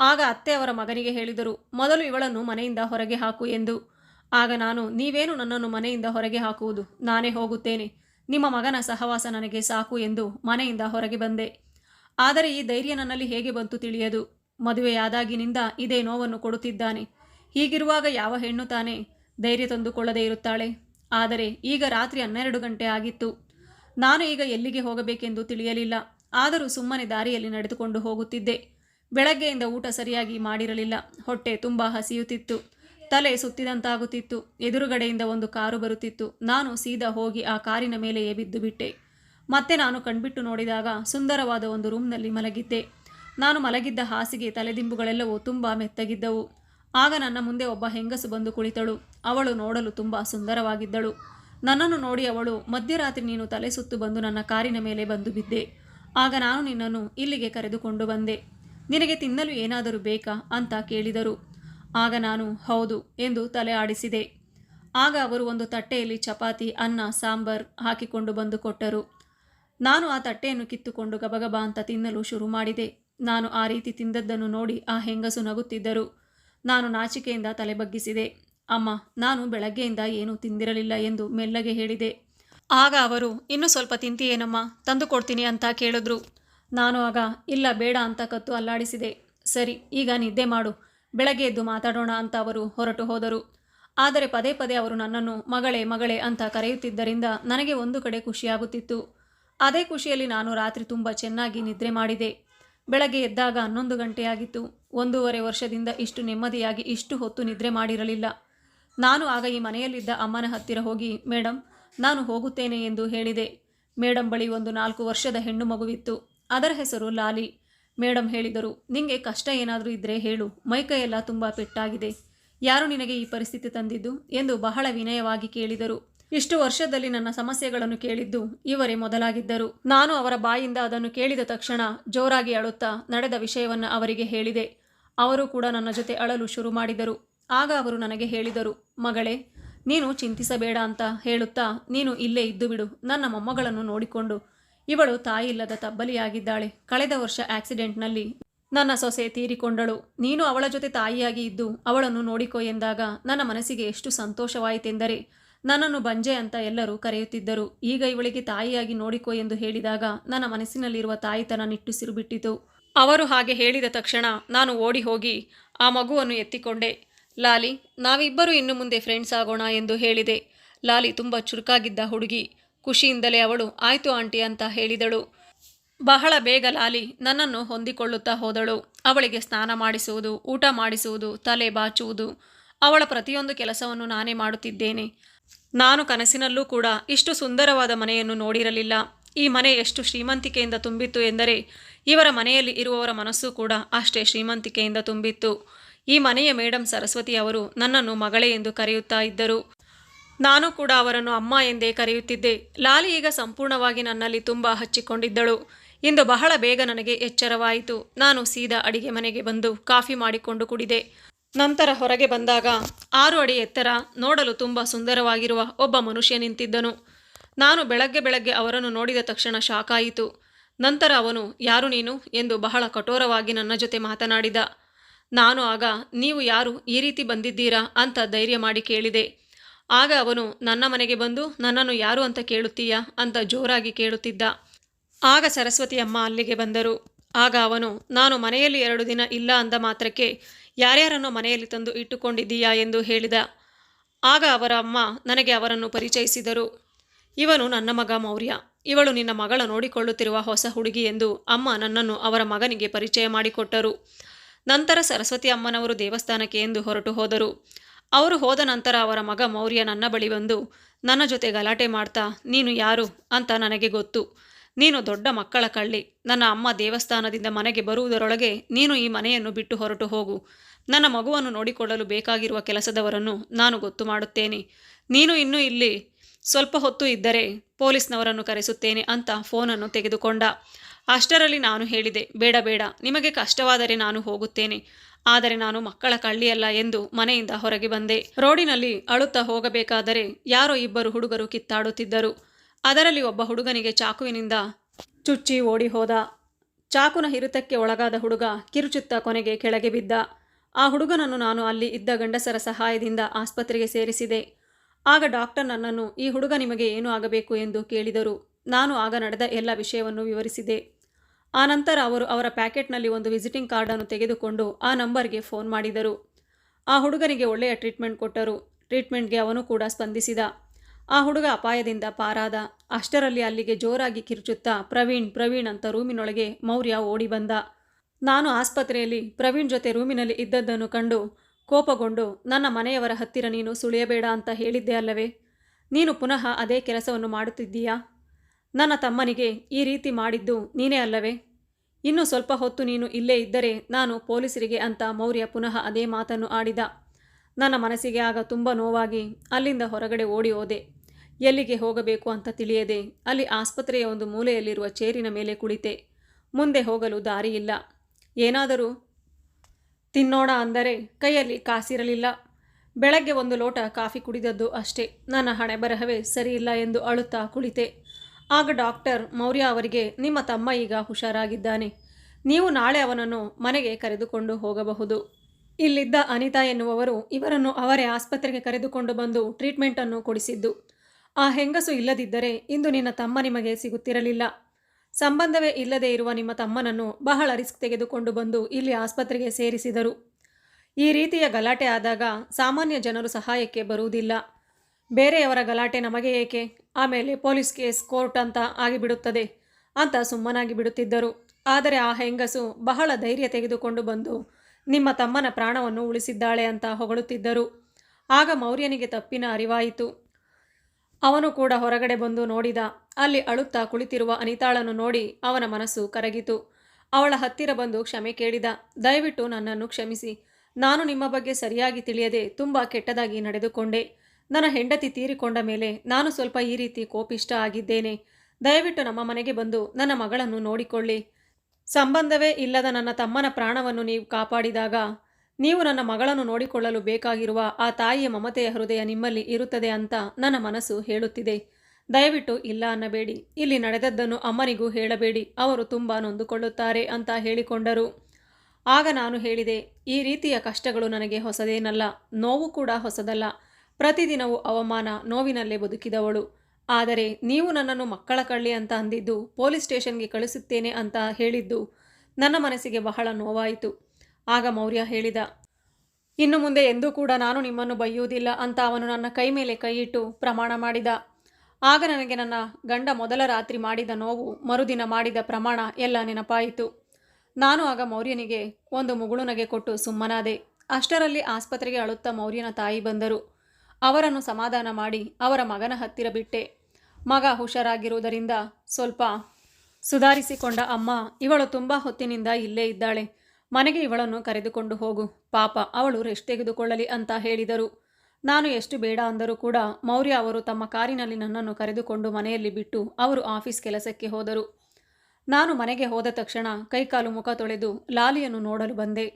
ಆಗ ಅತ್ತೆ ಅವರ ಮಗನಿಗೆ ಹೇಳಿದರು, ಮೊದಲು ಇವಳನ್ನು ಮನೆಯಿಂದ ಹೊರಗೆ ಹಾಕು ಎಂದು. ಆಗ ನಾನು, ನೀವೇನು ನನ್ನನ್ನು ಮನೆಯಿಂದ ಹೊರಗೆ ಹಾಕುವುದು? ನಾನೇ ಹೋಗುತ್ತೇನೆ. ನಿಮ್ಮ ಮಗನ ಸಹವಾಸ ನನಗೆ ಸಾಕು ಎಂದು ಮನೆಯಿಂದ ಹೊರಗೆ ಬಂದೆ. ಆದರೆ ಈ ಧೈರ್ಯ ನನ್ನಲ್ಲಿ ಹೇಗೆ ಬಂತು ತಿಳಿಯದು. ಮದುವೆಯಾದಾಗಿನಿಂದ ಇದೇ ನೋವನ್ನು ಕೊಡುತ್ತಿದ್ದಾನೆ. ಹೀಗಿರುವಾಗ ಯಾವ ಹೆಣ್ಣು ತಾನೇ ಧೈರ್ಯ ತಂದುಕೊಳ್ಳದೇ ಇರುತ್ತಾಳೆ? ಆದರೆ ಈಗ ರಾತ್ರಿ ಹನ್ನೆರಡು ಗಂಟೆ ಆಗಿತ್ತು. ನಾನು ಈಗ ಎಲ್ಲಿಗೆ ಹೋಗಬೇಕೆಂದು ತಿಳಿಯಲಿಲ್ಲ. ಆದರೂ ಸುಮ್ಮನೆ ದಾರಿಯಲ್ಲಿ ನಡೆದುಕೊಂಡು ಹೋಗುತ್ತಿದ್ದೆ. ಬೆಳಗ್ಗೆಯಿಂದ ಊಟ ಸರಿಯಾಗಿ ಮಾಡಿರಲಿಲ್ಲ. ಹೊಟ್ಟೆ ತುಂಬ ಹಸಿಯುತ್ತಿತ್ತು. ತಲೆ ಸುತ್ತಿದಂತಾಗುತ್ತಿತ್ತು. ಎದುರುಗಡೆಯಿಂದ ಒಂದು ಕಾರು ಬರುತ್ತಿತ್ತು. ನಾನು ಸೀದಾ ಹೋಗಿ ಆ ಕಾರಿನ ಮೇಲೆಯೇ ಬಿದ್ದು ಬಿಟ್ಟೆ. ಮತ್ತೆ ನಾನು ಕಣ್ಬಿಟ್ಟು ನೋಡಿದಾಗ ಸುಂದರವಾದ ಒಂದು ರೂಮ್ನಲ್ಲಿ ಮಲಗಿದ್ದೆ. ನಾನು ಮಲಗಿದ್ದ ಹಾಸಿಗೆ ತಲೆದಿಂಬುಗಳೆಲ್ಲವೂ ತುಂಬ ಮೆತ್ತಗಿದ್ದವು. ಆಗ ನನ್ನ ಮುಂದೆ ಒಬ್ಬ ಹೆಂಗಸು ಬಂದು ಕುಳಿತಳು. ಅವಳು ನೋಡಲು ತುಂಬ ಸುಂದರವಾಗಿದ್ದಳು. ನನ್ನನ್ನು ನೋಡಿ ಅವಳು, ಮಧ್ಯರಾತ್ರಿ ನೀನು ತಲೆ ಸುತ್ತು ಬಂದು ನನ್ನ ಕಾರಿನ ಮೇಲೆ ಬಂದು ಬಿದ್ದೆ. ಆಗ ನಾನು ನಿನ್ನನ್ನು ಇಲ್ಲಿಗೆ ಕರೆದುಕೊಂಡು ಬಂದೆ. ನಿನಗೆ ತಿನ್ನಲು ಏನಾದರೂ ಬೇಕಾ? ಅಂತ ಕೇಳಿದರು. ಆಗ ನಾನು, ಹೌದು ಎಂದು ತಲೆ ಆಡಿಸಿದೆ. ಆಗ ಅವರು ಒಂದು ತಟ್ಟೆಯಲ್ಲಿ ಚಪಾತಿ, ಅನ್ನ, ಸಾಂಬಾರ್ ಹಾಕಿಕೊಂಡು ಬಂದು ಕೊಟ್ಟರು. ನಾನು ಆ ತಟ್ಟೆಯನ್ನು ಕಿತ್ತುಕೊಂಡು ಗಬಗಬ ಅಂತ ತಿನ್ನಲು ಶುರು ಮಾಡಿದೆ. ನಾನು ಆ ರೀತಿ ತಿಂದದ್ದನ್ನು ನೋಡಿ ಆ ಹೆಂಗಸು ನಗುತ್ತಿದ್ದರು. ನಾನು ನಾಚಿಕೆಯಿಂದ ತಲೆ ಬಗ್ಗಿಸಿದೆ. ಅಮ್ಮ, ನಾನು ಬೆಳಗ್ಗೆಯಿಂದ ಏನೂ ತಿಂದಿರಲಿಲ್ಲ ಎಂದು ಮೆಲ್ಲಗೆ ಹೇಳಿದೆ. ಆಗ ಅವರು, ಇನ್ನೂ ಸ್ವಲ್ಪ ತಿಂತೀಯೇನಮ್ಮ? ತಂದು ಕೊಡ್ತೀನಿ ಅಂತ ಕೇಳಿದ್ರು. ನಾನು ಆಗ, ಇಲ್ಲ, ಬೇಡ ಅಂತ ಕತ್ತು ಅಲ್ಲಾಡಿಸಿದೆ. ಸರಿ, ಈಗ ನಿದ್ದೆ ಮಾಡು. ಬೆಳಗ್ಗೆ ಎದ್ದು ಮಾತಾಡೋಣ ಅಂತ ಅವರು ಹೊರಟು ಹೋದರು. ಆದರೆ ಪದೇ ಪದೇ ಅವರು ನನ್ನನ್ನು ಮಗಳೇ ಮಗಳೇ ಅಂತ ಕರೆಯುತ್ತಿದ್ದರಿಂದ ನನಗೆ ಒಂದು ಕಡೆ ಖುಷಿಯಾಗುತ್ತಿತ್ತು. ಅದೇ ಖುಷಿಯಲ್ಲಿ ನಾನು ರಾತ್ರಿ ತುಂಬ ಚೆನ್ನಾಗಿ ನಿದ್ರೆ ಮಾಡಿದೆ. ಬೆಳಗ್ಗೆ ಎದ್ದಾಗ ಹನ್ನೊಂದು ಗಂಟೆಯಾಗಿತ್ತು ಒಂದೂವರೆ ವರ್ಷದಿಂದ ಇಷ್ಟು ನೆಮ್ಮದಿಯಾಗಿ ಇಷ್ಟು ಹೊತ್ತು ನಿದ್ರೆ ಮಾಡಿರಲಿಲ್ಲ. ನಾನು ಆಗ ಈ ಮನೆಯಲ್ಲಿದ್ದ ಅಮ್ಮನ ಹತ್ತಿರ ಹೋಗಿ ಮೇಡಮ್ ನಾನು ಹೋಗುತ್ತೇನೆ ಎಂದು ಹೇಳಿದೆ. ಮೇಡಮ್ ಬಳಿ ಒಂದು ನಾಲ್ಕು ವರ್ಷದ ಹೆಣ್ಣು ಮಗುವಿತ್ತು. ಅದರ ಹೆಸರು ಲಾಲಿ. ಮೇಡಮ್ ಹೇಳಿದರು. ನಿಂಗೆ ಕಷ್ಟ ಏನಾದರೂ ಇದ್ದರೆ ಹೇಳು. ಮೈಕೈಯೆಲ್ಲ ತುಂಬ ಪೆಟ್ಟಾಗಿದೆ. ಯಾರು ನಿನಗೆ ಈ ಪರಿಸ್ಥಿತಿ ತಂದಿದ್ದು? ಎಂದು ಬಹಳ ವಿನಯವಾಗಿ ಕೇಳಿದರು. ಇಷ್ಟು ವರ್ಷದಲ್ಲಿ ನನ್ನ ಸಮಸ್ಯೆಗಳನ್ನು ಕೇಳಿದ್ದು ಇವರೇ ಮೊದಲಾಗಿದ್ದರು. ನಾನು ಅವರ ಬಾಯಿಂದ ಅದನ್ನು ಕೇಳಿದ ತಕ್ಷಣ ಜೋರಾಗಿ ಅಳುತ್ತಾ ನಡೆದ ವಿಷಯವನ್ನು ಅವರಿಗೆ ಹೇಳಿದೆ. ಅವರು ಕೂಡ ನನ್ನ ಜೊತೆ ಅಳಲು ಶುರು ಮಾಡಿದರು. ಆಗ ಅವರು ನನಗೆ ಹೇಳಿದರು, ಮಗಳೇ, ನೀನು ಚಿಂತಿಸಬೇಡ ಅಂತ ಹೇಳುತ್ತಾ ನೀನು ಇಲ್ಲೇ ಇದ್ದು ಬಿಡು. ನನ್ನ ಮೊಮ್ಮಗಳನ್ನು ನೋಡಿಕೊಂಡು ಇವಳು ತಾಯಿಲ್ಲದ ತಬ್ಬಲಿಯಾಗಿದ್ದಾಳೆ. ಕಳೆದ ವರ್ಷ ಆಕ್ಸಿಡೆಂಟ್ನಲ್ಲಿ ನನ್ನ ಸೊಸೆ ತೀರಿಕೊಂಡಳು. ನೀನು ಅವಳ ಜೊತೆ ತಾಯಿಯಾಗಿ ಇದ್ದು ಅವಳನ್ನು ನೋಡಿಕೋ ಎಂದಾಗ ನನ್ನ ಮನಸ್ಸಿಗೆ ಎಷ್ಟು ಸಂತೋಷವಾಯಿತೆಂದರೆ, ನನ್ನನ್ನು ಬಂಜೆ ಅಂತ ಎಲ್ಲರೂ ಕರೆಯುತ್ತಿದ್ದರು. ಈಗ ಇವಳಿಗೆ ತಾಯಿಯಾಗಿ ನೋಡಿಕೋ ಎಂದು ಹೇಳಿದಾಗ ನನ್ನ ಮನಸ್ಸಿನಲ್ಲಿರುವ ತಾಯಿತನ ನಿಟ್ಟುಸಿರು ಬಿಟ್ಟಿತು ಅವರು ಹಾಗೆ ಹೇಳಿದ ತಕ್ಷಣ ನಾನು ಓಡಿ ಹೋಗಿ ಆ ಮಗುವನ್ನು ಎತ್ತಿಕೊಂಡೆ. ಲಾಲಿ, ನಾವಿಬ್ಬರು ಇನ್ನು ಮುಂದೆ ಫ್ರೆಂಡ್ಸ್ ಆಗೋಣ ಎಂದು ಹೇಳಿದೆ. ಲಾಲಿ ತುಂಬ ಚುರುಕಾಗಿದ್ದ ಹುಡುಗಿ. ಖುಷಿಯಿಂದಲೇ ಅವಳು, ಆಯ್ತು ಆಂಟಿ ಅಂತ ಹೇಳಿದಳು. ಬಹಳ ಬೇಗ ಲಾಲಿ ನನ್ನನ್ನು ಹೊಂದಿಕೊಳ್ಳುತ್ತಾ ಹೋದಳು. ಅವಳಿಗೆ ಸ್ನಾನ ಮಾಡಿಸುವುದು, ಊಟ ಮಾಡಿಸುವುದು, ತಲೆ ಬಾಚುವುದು. ಅವಳ ಪ್ರತಿಯೊಂದು ಕೆಲಸವನ್ನು ನಾನೇ ಮಾಡುತ್ತಿದ್ದೇನೆ. ನಾನು ಕನಸಿನಲ್ಲೂ ಕೂಡ ಇಷ್ಟು ಸುಂದರವಾದ ಮನೆಯನ್ನು ನೋಡಿರಲಿಲ್ಲ. ಈ ಮನೆ ಎಷ್ಟು ಶ್ರೀಮಂತಿಕೆಯಿಂದ ತುಂಬಿತ್ತು ಎಂದರೆ, ಇವರ ಮನೆಯಲ್ಲಿ ಇರುವವರ ಮನಸ್ಸು ಕೂಡ ಅಷ್ಟೇ ಶ್ರೀಮಂತಿಕೆಯಿಂದ ತುಂಬಿತ್ತು. ಈ ಮನೆಯ ಮೇಡಮ್ ಸರಸ್ವತಿ ಅವರು ನನ್ನನ್ನು ಮಗಳೇ ಎಂದು ಕರೆಯುತ್ತಾ ಇದ್ದರು. ನಾನು ಕೂಡ ಅವರನ್ನು ಅಮ್ಮ ಎಂದೇ ಕರೆಯುತ್ತಿದ್ದೆ. ಲಾಲಿ ಈಗ ಸಂಪೂರ್ಣವಾಗಿ ನನ್ನಲ್ಲಿ ತುಂಬ ಹಚ್ಚಿಕೊಂಡಿದ್ದಳು. ಇಂದು ಬಹಳ ಬೇಗ ನನಗೆ ಎಚ್ಚರವಾಯಿತು. ನಾನು ಸೀದಾ ಅಡಿಗೆ ಮನೆಗೆ ಬಂದು ಕಾಫಿ ಮಾಡಿಕೊಂಡು ಕುಡಿದೆ. ನಂತರ ಹೊರಗೆ ಬಂದಾಗ ಆರು ಅಡಿ ಎತ್ತರ ನೋಡಲು ತುಂಬ ಸುಂದರವಾಗಿರುವ ಒಬ್ಬ ಮನುಷ್ಯ ನಿಂತಿದ್ದನು. ನಾನು ಬೆಳಗ್ಗೆ ಬೆಳಗ್ಗೆ ಅವರನ್ನು ನೋಡಿದ ತಕ್ಷಣ ಶಾಕಾಯಿತು ನಂತರ ಅವನು, ಯಾರು ನೀನು? ಎಂದು ಬಹಳ ಕಠೋರವಾಗಿ ನನ್ನ ಜೊತೆ ಮಾತನಾಡಿದ. ನಾನು ಆಗ, ನೀವು ಯಾರು? ಈ ರೀತಿ ಬಂದಿದ್ದೀರಾ? ಅಂತ ಧೈರ್ಯ ಮಾಡಿ ಕೇಳಿದೆ. ಆಗ ಅವನು, ನನ್ನ ಮನೆಗೆ ಬಂದು ನನ್ನನ್ನು ಯಾರು ಅಂತ ಕೇಳುತ್ತೀಯಾ? ಅಂತ ಜೋರಾಗಿ ಕೇಳುತ್ತಿದ್ದ. ಆಗ ಸರಸ್ವತಿ ಅಮ್ಮ ಅಲ್ಲಿಗೆ ಬಂದರು. ಆಗ ಅವನು, ನಾನು ಮನೆಯಲ್ಲಿ ಎರಡು ದಿನ ಇಲ್ಲ ಅಂದ ಮಾತ್ರಕ್ಕೆ ಯಾರ್ಯಾರನ್ನು ಮನೆಯಲ್ಲಿ ತಂದು ಇಟ್ಟುಕೊಂಡಿದ್ದೀಯಾ? ಎಂದು ಹೇಳಿದ. ಆಗ ಅವರ ಅಮ್ಮ ನನಗೆ ಅವರನ್ನು ಪರಿಚಯಿಸಿದರು. ಇವನು ನನ್ನ ಮಗ ಮೌರ್ಯ. ಇವಳು ನಿನ್ನ ಮಗಳ ನೋಡಿಕೊಳ್ಳುತ್ತಿರುವ ಹೊಸ ಹುಡುಗಿ ಎಂದು ಅಮ್ಮ ನನ್ನನ್ನು ಅವರ ಮಗನಿಗೆ ಪರಿಚಯ ಮಾಡಿಕೊಟ್ಟರು. ನಂತರ ಸರಸ್ವತಿ ಅಮ್ಮನವರು ದೇವಸ್ಥಾನಕ್ಕೆ ಎಂದು ಹೊರಟು ಹೋದರು. ಅವರು ಹೋದ ನಂತರ ಅವರ ಮಗ ಮೌರ್ಯ ನನ್ನ ಬಳಿ ಬಂದು, ನನ್ನ ಜೊತೆ ಗಲಾಟೆ ಮಾಡ್ತಾ, ನೀನು ಯಾರು? ಅಂತ ನನಗೆ ಗೊತ್ತು. ನೀನು ದೊಡ್ಡ ಮಕ್ಕಳ ಕಳ್ಳಿ. ನನ್ನ ಅಮ್ಮ ದೇವಸ್ಥಾನದಿಂದ ಮನೆಗೆ ಬರುವುದರೊಳಗೆ ನೀನು ಈ ಮನೆಯನ್ನು ಬಿಟ್ಟು ಹೊರಟು ಹೋಗು. ನನ್ನ ಮಗುವನ್ನು ನೋಡಿಕೊಳ್ಳಲು ಬೇಕಾಗಿರುವ ಕೆಲಸದವರನ್ನು ನಾನು ಗೊತ್ತು ಮಾಡುತ್ತೇನೆ. ನೀನು ಇನ್ನೂ ಇಲ್ಲಿ ಸ್ವಲ್ಪ ಹೊತ್ತು ಇದ್ದರೆ ಪೊಲೀಸ್ನವರನ್ನು ಕರೆಸುತ್ತೇನೆ ಅಂತ ಫೋನನ್ನು ತೆಗೆದುಕೊಂಡ. ಅಷ್ಟರಲ್ಲಿ ನಾನು ಹೇಳಿದೆ, ಬೇಡ ಬೇಡ. ನಿಮಗೆ ಕಷ್ಟವಾದರೆ ನಾನು ಹೋಗುತ್ತೇನೆ. ಆದರೆ ನಾನು ಮಕ್ಕಳ ಕಳ್ಳಿಯಲ್ಲ ಎಂದು ಮನೆಯಿಂದ ಹೊರಗೆ ಬಂದೆ. ರೋಡಿನಲ್ಲಿ ಅಳುತ್ತಾ ಹೋಗಬೇಕಾದರೆ ಯಾರೋ ಇಬ್ಬರು ಹುಡುಗರು ಕಿತ್ತಾಡುತ್ತಿದ್ದರು. ಅದರಲ್ಲಿ ಒಬ್ಬ ಹುಡುಗನಿಗೆ ಚಾಕುವಿನಿಂದ ಚುಚ್ಚಿ ಓಡಿ ಹೋದ ಚಾಕುನ ಹಿರಿತಕ್ಕೆ ಒಳಗಾದ ಹುಡುಗ ಕಿರುಚುತ್ತ ಕೊನೆಗೆ ಕೆಳಗೆ ಬಿದ್ದ. ಆ ಹುಡುಗನನ್ನು ನಾನು ಅಲ್ಲಿ ಇದ್ದ ಗಂಡಸರ ಸಹಾಯದಿಂದ ಆಸ್ಪತ್ರೆಗೆ ಸೇರಿಸಿದೆ. ಆಗ ಡಾಕ್ಟರ್ ನನ್ನನ್ನು, ಈ ಹುಡುಗ ನಿಮಗೆ ಏನು ಆಗಬೇಕು? ಎಂದು ಕೇಳಿದರು. ನಾನು ಆಗ ನಡೆದ ಎಲ್ಲ ವಿಷಯವನ್ನು ವಿವರಿಸಿದೆ. ಆನಂತರ ಅವರು ಅವರ ಪ್ಯಾಕೆಟ್ನಲ್ಲಿ ಒಂದು ವಿಸಿಟಿಂಗ್ ಕಾರ್ಡನ್ನು ತೆಗೆದುಕೊಂಡು ಆ ನಂಬರ್ಗೆ ಫೋನ್ ಮಾಡಿದರು. ಆ ಹುಡುಗನಿಗೆ ಒಳ್ಳೆಯ ಟ್ರೀಟ್ಮೆಂಟ್ ಕೊಟ್ಟರು. ಟ್ರೀಟ್ಮೆಂಟ್ಗೆ ಅವನು ಕೂಡ ಸ್ಪಂದಿಸಿದ. ಆ ಹುಡುಗ ಅಪಾಯದಿಂದ ಪಾರಾದ. ಅಷ್ಟರಲ್ಲಿ ಅಲ್ಲಿಗೆ ಜೋರಾಗಿ ಕಿರುಚುತ್ತಾ, ಪ್ರವೀಣ್ ಪ್ರವೀಣ್ ಅಂತ ರೂಮಿನೊಳಗೆ ಮೌರ್ಯ ಓಡಿ ಬಂದ. ನಾನು ಆಸ್ಪತ್ರೆಯಲ್ಲಿ ಪ್ರವೀಣ್ ಜೊತೆ ರೂಮಿನಲ್ಲಿ ಇದ್ದದ್ದನ್ನು ಕಂಡು ಕೋಪಗೊಂಡು, ನನ್ನ ಮನೆಯವರ ಹತ್ತಿರ ನೀನು ಸುಳಿಯಬೇಡ ಅಂತ ಹೇಳಿದ್ದೆ ಅಲ್ಲವೇ? ನೀನು ಪುನಃ ಅದೇ ಕೆಲಸವನ್ನು ಮಾಡುತ್ತಿದ್ದೀಯಾ? ನನ್ನ ತಮ್ಮನಿಗೆ ಈ ರೀತಿ ಮಾಡಿದ್ದು ನೀನೇ ಅಲ್ಲವೇ? ಇನ್ನು ಸ್ವಲ್ಪ ಹೊತ್ತು ನೀನು ಇಲ್ಲೇ ಇದ್ದರೆ ನಾನು ಪೊಲೀಸರಿಗೆ ಅಂತ ಮೌರ್ಯ ಪುನಃ ಅದೇ ಮಾತನ್ನು ಆಡಿದ. ನನ್ನ ಮನಸ್ಸಿಗೆ ಆಗ ತುಂಬ ನೋವಾಗಿ ಅಲ್ಲಿಂದ ಹೊರಗಡೆ ಓಡಿ ಹೋದೆ. ಎಲ್ಲಿಗೆ ಹೋಗಬೇಕು ಅಂತ ತಿಳಿಯದೆ ಅಲ್ಲಿ ಆಸ್ಪತ್ರೆಯ ಒಂದು ಮೂಲೆಯಲ್ಲಿರುವ ಚೇರಿನ ಮೇಲೆ ಕುಳಿತೆ. ಮುಂದೆ ಹೋಗಲು ದಾರಿ ಇಲ್ಲ ಏನಾದರೂ? ತಿನ್ನೋಣ ಅಂದರೆ ಕೈಯಲ್ಲಿ ಕಾಸಿರಲಿಲ್ಲ. ಬೆಳಗ್ಗೆ ಒಂದು ಲೋಟ ಕಾಫಿ ಕುಡಿದದ್ದು ಅಷ್ಟೇ. ನನ್ನ ಹಣೆ ಬರಹವೇ ಸರಿಯಿಲ್ಲ ಎಂದು ಅಳುತ್ತಾ ಕುಳಿತೆ. ಆಗ ಡಾಕ್ಟರ್ ಮೌರ್ಯ ಅವರಿಗೆ, ನಿಮ್ಮ ತಮ್ಮ ಈಗ ಹುಷಾರಾಗಿದ್ದಾನೆ. ನೀವು ನಾಳೆ ಅವನನ್ನು ಮನೆಗೆ ಕರೆದುಕೊಂಡು ಹೋಗಬಹುದು. ಇಲ್ಲಿದ್ದ ಅನಿತಾ ಎನ್ನುವವರು ಇವರನ್ನು ಅವರೇ ಆಸ್ಪತ್ರೆಗೆ ಕರೆದುಕೊಂಡು ಬಂದು ಟ್ರೀಟ್ಮೆಂಟನ್ನು ಕೊಡಿಸಿದ್ದು. ಆ ಹೆಂಗಸು ಇಲ್ಲದಿದ್ದರೆ ಇಂದು ನಿನ್ನ ತಮ್ಮ ನಿಮಗೆ ಸಿಗುತ್ತಿರಲಿಲ್ಲ. ಸಂಬಂಧವೇ ಇಲ್ಲದೆ ಇರುವ ನಿಮ್ಮ ತಮ್ಮನನ್ನು ಬಹಳ ರಿಸ್ಕ್ ತೆಗೆದುಕೊಂಡು ಬಂದು ಇಲ್ಲಿ ಆಸ್ಪತ್ರೆಗೆ ಸೇರಿಸಿದರು. ಈ ರೀತಿಯ ಗಲಾಟೆ ಆದಾಗ ಸಾಮಾನ್ಯ ಜನರು ಸಹಾಯಕ್ಕೆ ಬರುವುದಿಲ್ಲ. ಬೇರೆಯವರ ಗಲಾಟೆ ನಮಗೆ ಏಕೆ? ಆಮೇಲೆ ಪೊಲೀಸ್ ಕೇಸ್ ಕೋರ್ಟ್ ಅಂತ ಆಗಿಬಿಡುತ್ತದೆ. ಅಂತ ಸುಮ್ಮನಾಗಿ ಬಿಡುತ್ತಿದ್ದರು. ಆದರೆ ಆ ಹೆಂಗಸು ಬಹಳ ಧೈರ್ಯ ತೆಗೆದುಕೊಂಡು ಬಂದು ನಿಮ್ಮ ತಮ್ಮನ ಪ್ರಾಣವನ್ನು ಉಳಿಸಿದ್ದಾಳೆ ಅಂತ ಹೊಗಳುತ್ತಿದ್ದರು. ಆಗ ಮೌರ್ಯನಿಗೆ ತಪ್ಪಿನ ಅರಿವಾಯಿತು. ಅವನು ಕೂಡ ಹೊರಗಡೆ ಬಂದು ನೋಡಿದ. ಅಲ್ಲಿ ಅಳುತ್ತಾ ಕುಳಿತಿರುವ ಅನಿತಾಳನ್ನು ನೋಡಿ ಅವನ ಮನಸ್ಸು ಕರಗಿತು. ಅವಳ ಹತ್ತಿರ ಬಂದು ಕ್ಷಮೆ ಕೇಳಿದ. ದಯವಿಟ್ಟು ನನ್ನನ್ನು ಕ್ಷಮಿಸಿ. ನಾನು ನಿಮ್ಮ ಬಗ್ಗೆ ಸರಿಯಾಗಿ ತಿಳಿಯದೆ ತುಂಬ ಕೆಟ್ಟದಾಗಿ ನಡೆದುಕೊಂಡೆ. ನನ್ನ ಹೆಂಡತಿ ತೀರಿಕೊಂಡ ಮೇಲೆ ನಾನು ಸ್ವಲ್ಪ ಈ ರೀತಿ ಕೋಪಿಷ್ಟ ಆಗಿದ್ದೇನೆ. ದಯವಿಟ್ಟು ನಮ್ಮ ಮನೆಗೆ ಬಂದು ನನ್ನ ಮಗಳನ್ನು ನೋಡಿಕೊಳ್ಳಿ. ಸಂಬಂಧವೇ ಇಲ್ಲದ ನನ್ನ ತಮ್ಮನ ಪ್ರಾಣವನ್ನು ನೀವು ಕಾಪಾಡಿದಾಗ ನೀವು ನನ್ನ ಮಗಳನ್ನು ನೋಡಿಕೊಳ್ಳಲು ಬೇಕಾಗಿರುವ ಆ ತಾಯಿಯ ಮಮತೆಯ ಹೃದಯ ನಿಮ್ಮಲ್ಲಿ ಇರುತ್ತದೆ ಅಂತ ನನ್ನ ಮನಸ್ಸು ಹೇಳುತ್ತಿದೆ. ದಯವಿಟ್ಟು ಇಲ್ಲ ಅನ್ನಬೇಡಿ. ಇಲ್ಲಿ ನಡೆದದ್ದನ್ನು ಅಮ್ಮನಿಗೂ ಹೇಳಬೇಡಿ. ಅವರು ತುಂಬ ನೊಂದುಕೊಳ್ಳುತ್ತಾರೆ ಅಂತ ಹೇಳಿಕೊಂಡರು. ಆಗ ನಾನು ಹೇಳಿದೆ, ಈ ರೀತಿಯ ಕಷ್ಟಗಳು ನನಗೆ ಹೊಸದೇನಲ್ಲ. ನೋವು ಕೂಡ ಹೊಸದಲ್ಲ. ಪ್ರತಿದಿನವೂ ಅವಮಾನ ನೋವಿನಲ್ಲೇ ಬದುಕಿದವಳು. ಆದರೆ ನೀವು ನನ್ನನ್ನು ಮಕ್ಕಳ ಕಳ್ಳಿ ಅಂತ ಅಂದಿದ್ದು ಪೊಲೀಸ್ ಸ್ಟೇಷನ್ಗೆ ಕಳಿಸುತ್ತೇನೆ ಅಂತ ಹೇಳಿದ್ದು ನನ್ನ ಮನಸ್ಸಿಗೆ ಬಹಳ ನೋವಾಯಿತು. ಆಗ ಮೌರ್ಯ ಹೇಳಿದ, ಇನ್ನು ಮುಂದೆ ಎಂದೂ ಕೂಡ ನಾನು ನಿಮ್ಮನ್ನು ಬೈಯುವುದಿಲ್ಲ ಅಂತ ಅವನು ನನ್ನ ಕೈ ಮೇಲೆ ಕೈಯಿಟ್ಟು ಪ್ರಮಾಣ ಮಾಡಿದ. ಆಗ ನನಗೆ ನನ್ನ ಗಂಡ ಮೊದಲ ರಾತ್ರಿ ಮಾಡಿದ ನೋವು, ಮರುದಿನ ಮಾಡಿದ ಪ್ರಮಾಣ ಎಲ್ಲ ನೆನಪಾಯಿತು. ನಾನು ಆಗ ಮೌರ್ಯನಿಗೆ ಒಂದು ಮುಗುಳುನಗೆ ಕೊಟ್ಟು ಸುಮ್ಮನಾದೆ. ಅಷ್ಟರಲ್ಲಿ ಆಸ್ಪತ್ರೆಗೆ ಅಳುತ್ತಾ ಮೌರ್ಯನ ತಾಯಿ ಬಂದರು. ಅವರನ್ನು ಸಮಾಧಾನ ಮಾಡಿ ಅವರ ಮಗನ ಹತ್ತಿರ ಬಿಟ್ಟೆ. ಮಗ ಹುಷಾರಾಗಿರುವುದರಿಂದ ಸ್ವಲ್ಪ ಸುಧಾರಿಸಿಕೊಂಡ ಅಮ್ಮ, ಇವಳು ತುಂಬ ಹೊತ್ತಿನಿಂದ ಇಲ್ಲೇ ಇದ್ದಾಳೆ. ಮನೆಗೆ ಇವಳನ್ನು ಕರೆದುಕೊಂಡು ಹೋಗು. ಪಾಪ, ಅವಳು ರೆಸ್ಟ್ ತೆಗೆದುಕೊಳ್ಳಲಿ ಅಂತ ಹೇಳಿದರು. ನಾನು ಎಷ್ಟು ಬೇಡ ಅಂದರೂ ಕೂಡ ಮೌರ್ಯ ಅವರು ತಮ್ಮ ಕಾರಿನಲ್ಲಿ ನನ್ನನ್ನು ಕರೆದುಕೊಂಡು ಮನೆಯಲ್ಲಿ ಬಿಟ್ಟು ಅವರು ಆಫೀಸ್ ಕೆಲಸಕ್ಕೆ ಹೋದರು. ನಾನು ಮನೆಗೆ ಹೋದ ತಕ್ಷಣ ಕೈಕಾಲು ಮುಖ ತೊಳೆದು ಲಾಲಿಯನ್ನು ನೋಡಲು ಬಂದೆ.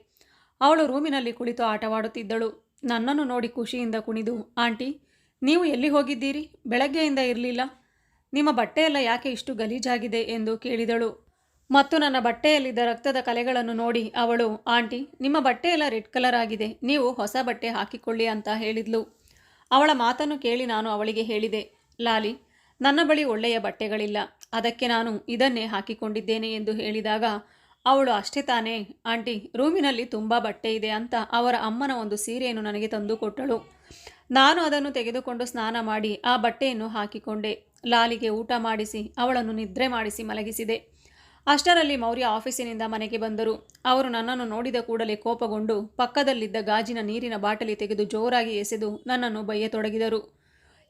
ಅವಳು ರೂಮಿನಲ್ಲಿ ಕುಳಿತು ಆಟವಾಡುತ್ತಿದ್ದಳು. ನನ್ನನ್ನು ನೋಡಿ ಖುಷಿಯಿಂದ ಕುಣಿದು, ಆಂಟಿ, ನೀವು ಎಲ್ಲಿ ಹೋಗಿದ್ದೀರಿ? ಬೆಳಗ್ಗೆಯಿಂದ ಇರಲಿಲ್ಲ. ನಿಮ್ಮ ಬಟ್ಟೆಯೆಲ್ಲ ಯಾಕೆ ಇಷ್ಟು ಗಲೀಜಾಗಿದೆ? ಎಂದು ಕೇಳಿದಳು. ಮತ್ತು ನನ್ನ ಬಟ್ಟೆಯಲ್ಲಿದ್ದ ರಕ್ತದ ಕಲೆಗಳನ್ನು ನೋಡಿ ಅವಳು, ಆಂಟಿ, ನಿಮ್ಮ ಬಟ್ಟೆಯೆಲ್ಲ ರೆಡ್ ಕಲರ್ ಆಗಿದೆ. ನೀವು ಹೊಸ ಬಟ್ಟೆ ಹಾಕಿಕೊಳ್ಳಿ ಅಂತ ಹೇಳಿದ್ಲು. ಅವಳ ಮಾತನ್ನು ಕೇಳಿ ನಾನು ಅವಳಿಗೆ ಹೇಳಿದೆ, ಲಾಲಿ, ನನ್ನ ಬಳಿ ಒಳ್ಳೆಯ ಬಟ್ಟೆಗಳಿಲ್ಲ. ಅದಕ್ಕೆ ನಾನು ಇದನ್ನೇ ಹಾಕಿಕೊಂಡಿದ್ದೇನೆ ಎಂದು ಹೇಳಿದಾಗ ಅವಳು ಅಷ್ಟೇ ತಾನೇ. ಆಂಟಿ, ರೂಮಿನಲ್ಲಿ ತುಂಬ ಬಟ್ಟೆ ಇದೆ ಅಂತ ಅವರ ಅಮ್ಮನ ಒಂದು ಸೀರೆಯನ್ನು ನನಗೆ ತಂದು ಕೊಟ್ಟಳು. ನಾನು ಅದನ್ನು ತೆಗೆದುಕೊಂಡು ಸ್ನಾನ ಮಾಡಿ ಆ ಬಟ್ಟೆಯನ್ನು ಹಾಕಿಕೊಂಡೆ. ಲಾಲಿಗೆ ಊಟ ಮಾಡಿಸಿ, ಅವಳನ್ನು ನಿದ್ರೆ ಮಾಡಿಸಿ ಮಲಗಿಸಿದೆ. ಅಷ್ಟರಲ್ಲಿ ಮೌರ್ಯ ಆಫೀಸಿನಿಂದ ಮನೆಗೆ ಬಂದರು. ಅವರು ನನ್ನನ್ನು ನೋಡಿದ ಕೂಡಲೇ ಕೋಪಗೊಂಡು ಪಕ್ಕದಲ್ಲಿದ್ದ ಗಾಜಿನ ನೀರಿನ ಬಾಟಲಿ ತೆಗೆದು ಜೋರಾಗಿ ಎಸೆದು ನನ್ನನ್ನು ಬಯ್ಯತೊಡಗಿದರು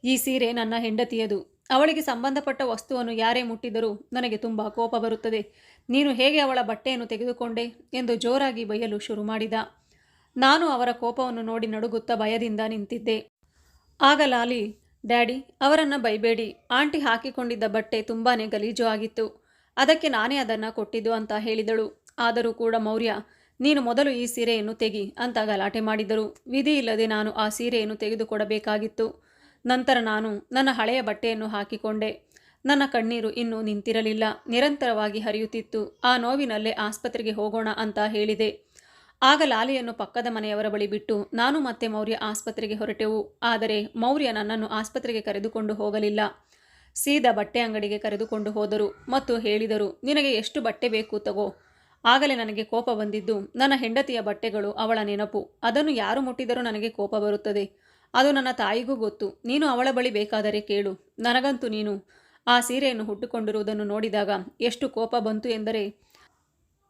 ಈ ಸೀರೆ ನನ್ನ ಹೆಂಡತಿಯದು. ಅವಳಿಗೆ ಸಂಬಂಧಪಟ್ಟ ವಸ್ತುವನ್ನು ಯಾರೇ ಮುಟ್ಟಿದರೂ ನನಗೆ ತುಂಬ ಕೋಪ ಬರುತ್ತದೆ. ನೀನು ಹೇಗೆ ಅವಳ ಬಟ್ಟೆಯನ್ನು ತೆಗೆದುಕೊಂಡೆ ಎಂದು ಜೋರಾಗಿ ಬೈಯಲು ಶುರು ಮಾಡಿದ. ನಾನು ಅವರ ಕೋಪವನ್ನು ನೋಡಿ ನಡುಗುತ್ತಾ ಭಯದಿಂದ ನಿಂತಿದ್ದೆ. ಆಗ ಲಾಲಿ, ಡ್ಯಾಡಿ, ಅವರನ್ನು ಬೈಬೇಡಿ. ಆಂಟಿ ಹಾಕಿಕೊಂಡಿದ್ದ ಬಟ್ಟೆ ತುಂಬಾ ಗಲೀಜು ಆಗಿತ್ತು. ಅದಕ್ಕೆ ನಾನೇ ಅದನ್ನು ಕೊಟ್ಟಿದ್ದು ಅಂತ ಹೇಳಿದಳು. ಆದರೂ ಕೂಡ ಮೌರ್ಯ, ನೀನು ಮೊದಲು ಈ ಸೀರೆಯನ್ನು ತೆಗಿ ಅಂತ ಗಲಾಟೆ ಮಾಡಿದರು. ವಿಧಿ ಇಲ್ಲದೆ ನಾನು ಆ ಸೀರೆಯನ್ನು ತೆಗೆದುಕೊಡಬೇಕಾಗಿತ್ತು. ನಂತರ ನಾನು ನನ್ನ ಹಳೆಯ ಬಟ್ಟೆಯನ್ನು ಹಾಕಿಕೊಂಡೆ. ನನ್ನ ಕಣ್ಣೀರು ಇನ್ನೂ ನಿಂತಿರಲಿಲ್ಲ. ನಿರಂತರವಾಗಿ ಹರಿಯುತ್ತಿತ್ತು. ಆ ನೋವಿನಲ್ಲೇ ಆಸ್ಪತ್ರೆಗೆ ಹೋಗೋಣ ಅಂತ ಹೇಳಿದೆ. ಆಗ ಲಾಲಿಯನ್ನು ಪಕ್ಕದ ಮನೆಯವರ ಬಳಿ ಬಿಟ್ಟು, ನಾನು ಮತ್ತೆ ಮೌರ್ಯ ಆಸ್ಪತ್ರೆಗೆ ಹೊರಟೆವು. ಆದರೆ ಮೌರ್ಯ ನನ್ನನ್ನು ಆಸ್ಪತ್ರೆಗೆ ಕರೆದುಕೊಂಡು ಹೋಗಲಿಲ್ಲ. ಸೀದಾ ಬಟ್ಟೆ ಅಂಗಡಿಗೆ ಕರೆದುಕೊಂಡು ಹೋದರು ಮತ್ತು ಹೇಳಿದರು, ನಿನಗೆ ಎಷ್ಟು ಬಟ್ಟೆ ಬೇಕು ತಗೋ. ಆಗಲೇ ನನಗೆ ಕೋಪ ಬಂದಿದ್ದು, ನನ್ನ ಹೆಂಡತಿಯ ಬಟ್ಟೆಗಳು ಅವಳ ನೆನಪು. ಅದನ್ನು ಯಾರು ಮುಟ್ಟಿದರೂ ನನಗೆ ಕೋಪ ಬರುತ್ತದೆ. ಅದು ನನ್ನ ತಾಯಿಗೂ ಗೊತ್ತು. ನೀನು ಅವಳ ಬಳಿ ಬೇಕಾದರೆ ಕೇಳು. ನನಗಂತೂ ನೀನು. ಆ ಸೀರೆಯನ್ನು ಹುಟ್ಟುಕೊಂಡಿರುವುದನ್ನು ನೋಡಿದಾಗ ಎಷ್ಟು ಕೋಪ ಬಂತು ಎಂದರೆ,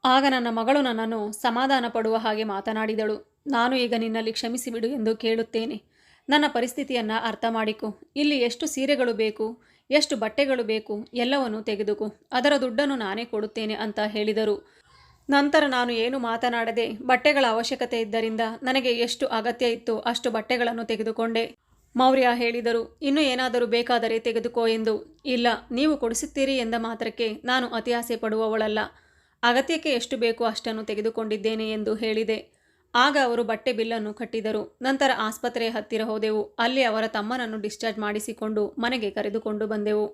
ಆಗ ನನ್ನ ಮಗಳು ನನ್ನನ್ನು ಸಮಾಧಾನ ಪಡುವ ಹಾಗೆ ಮಾತನಾಡಿದಳು. ನಾನು ಈಗ ನಿನ್ನಲ್ಲಿ ಕ್ಷಮಿಸಿಬಿಡು ಎಂದು ಕೇಳುತ್ತೇನೆ. ನನ್ನ ಪರಿಸ್ಥಿತಿಯನ್ನು ಅರ್ಥ ಮಾಡಿಕೊ ಇಲ್ಲಿ ಎಷ್ಟು ಸೀರೆಗಳು ಬೇಕು, ಎಷ್ಟು ಬಟ್ಟೆಗಳು ಬೇಕು, ಎಲ್ಲವನ್ನೂ ತೆಗೆದುಕೋ. ಅದರ ದುಡ್ಡನ್ನು ನಾನೇ ಕೊಡುತ್ತೇನೆ ಅಂತ ಹೇಳಿದರು. ನಂತರ ನಾನು ಏನು ಮಾತನಾಡದೆ ಬಟ್ಟೆಗಳ ಅವಶ್ಯಕತೆ ಇದ್ದರಿಂದ ನನಗೆ ಎಷ್ಟು ಅಗತ್ಯ ಇತ್ತು ಅಷ್ಟು ಬಟ್ಟೆಗಳನ್ನು ತೆಗೆದುಕೊಂಡೆ. ಮೌರ್ಯ ಹೇಳಿದರು, ಇನ್ನು ಏನಾದರೂ ಬೇಕಾದರೆ ತೆಗೆದುಕೋ ಎಂದು. ಇಲ್ಲ, ನೀವು ಕೊಡಿಸುತ್ತೀರಿ ಎಂದ ಮಾತ್ರಕ್ಕೆ ನಾನು ಅತಿಯಾಸೆ ಪಡುವವಳಲ್ಲ. ಅಗತ್ಯಕ್ಕೆ ಎಷ್ಟು ಬೇಕೋ ಅಷ್ಟನ್ನು ತೆಗೆದುಕೊಂಡಿದ್ದೇನೆ ಎಂದು ಹೇಳಿದೆ. ಆಗ ಅವರು ಬಟ್ಟೆ ಬಿಲ್ಲನ್ನು ಕಟ್ಟಿದರು. ನಂತರ ಆಸ್ಪತ್ರೆಯ ಹತ್ತಿರ ಹೋದೆವು. ಅಲ್ಲಿ ಅವರ ತಮ್ಮನನ್ನು ಡಿಸ್ಚಾರ್ಜ್ ಮಾಡಿಸಿಕೊಂಡು ಮನೆಗೆ ಕರೆದುಕೊಂಡು ಬಂದೆವು.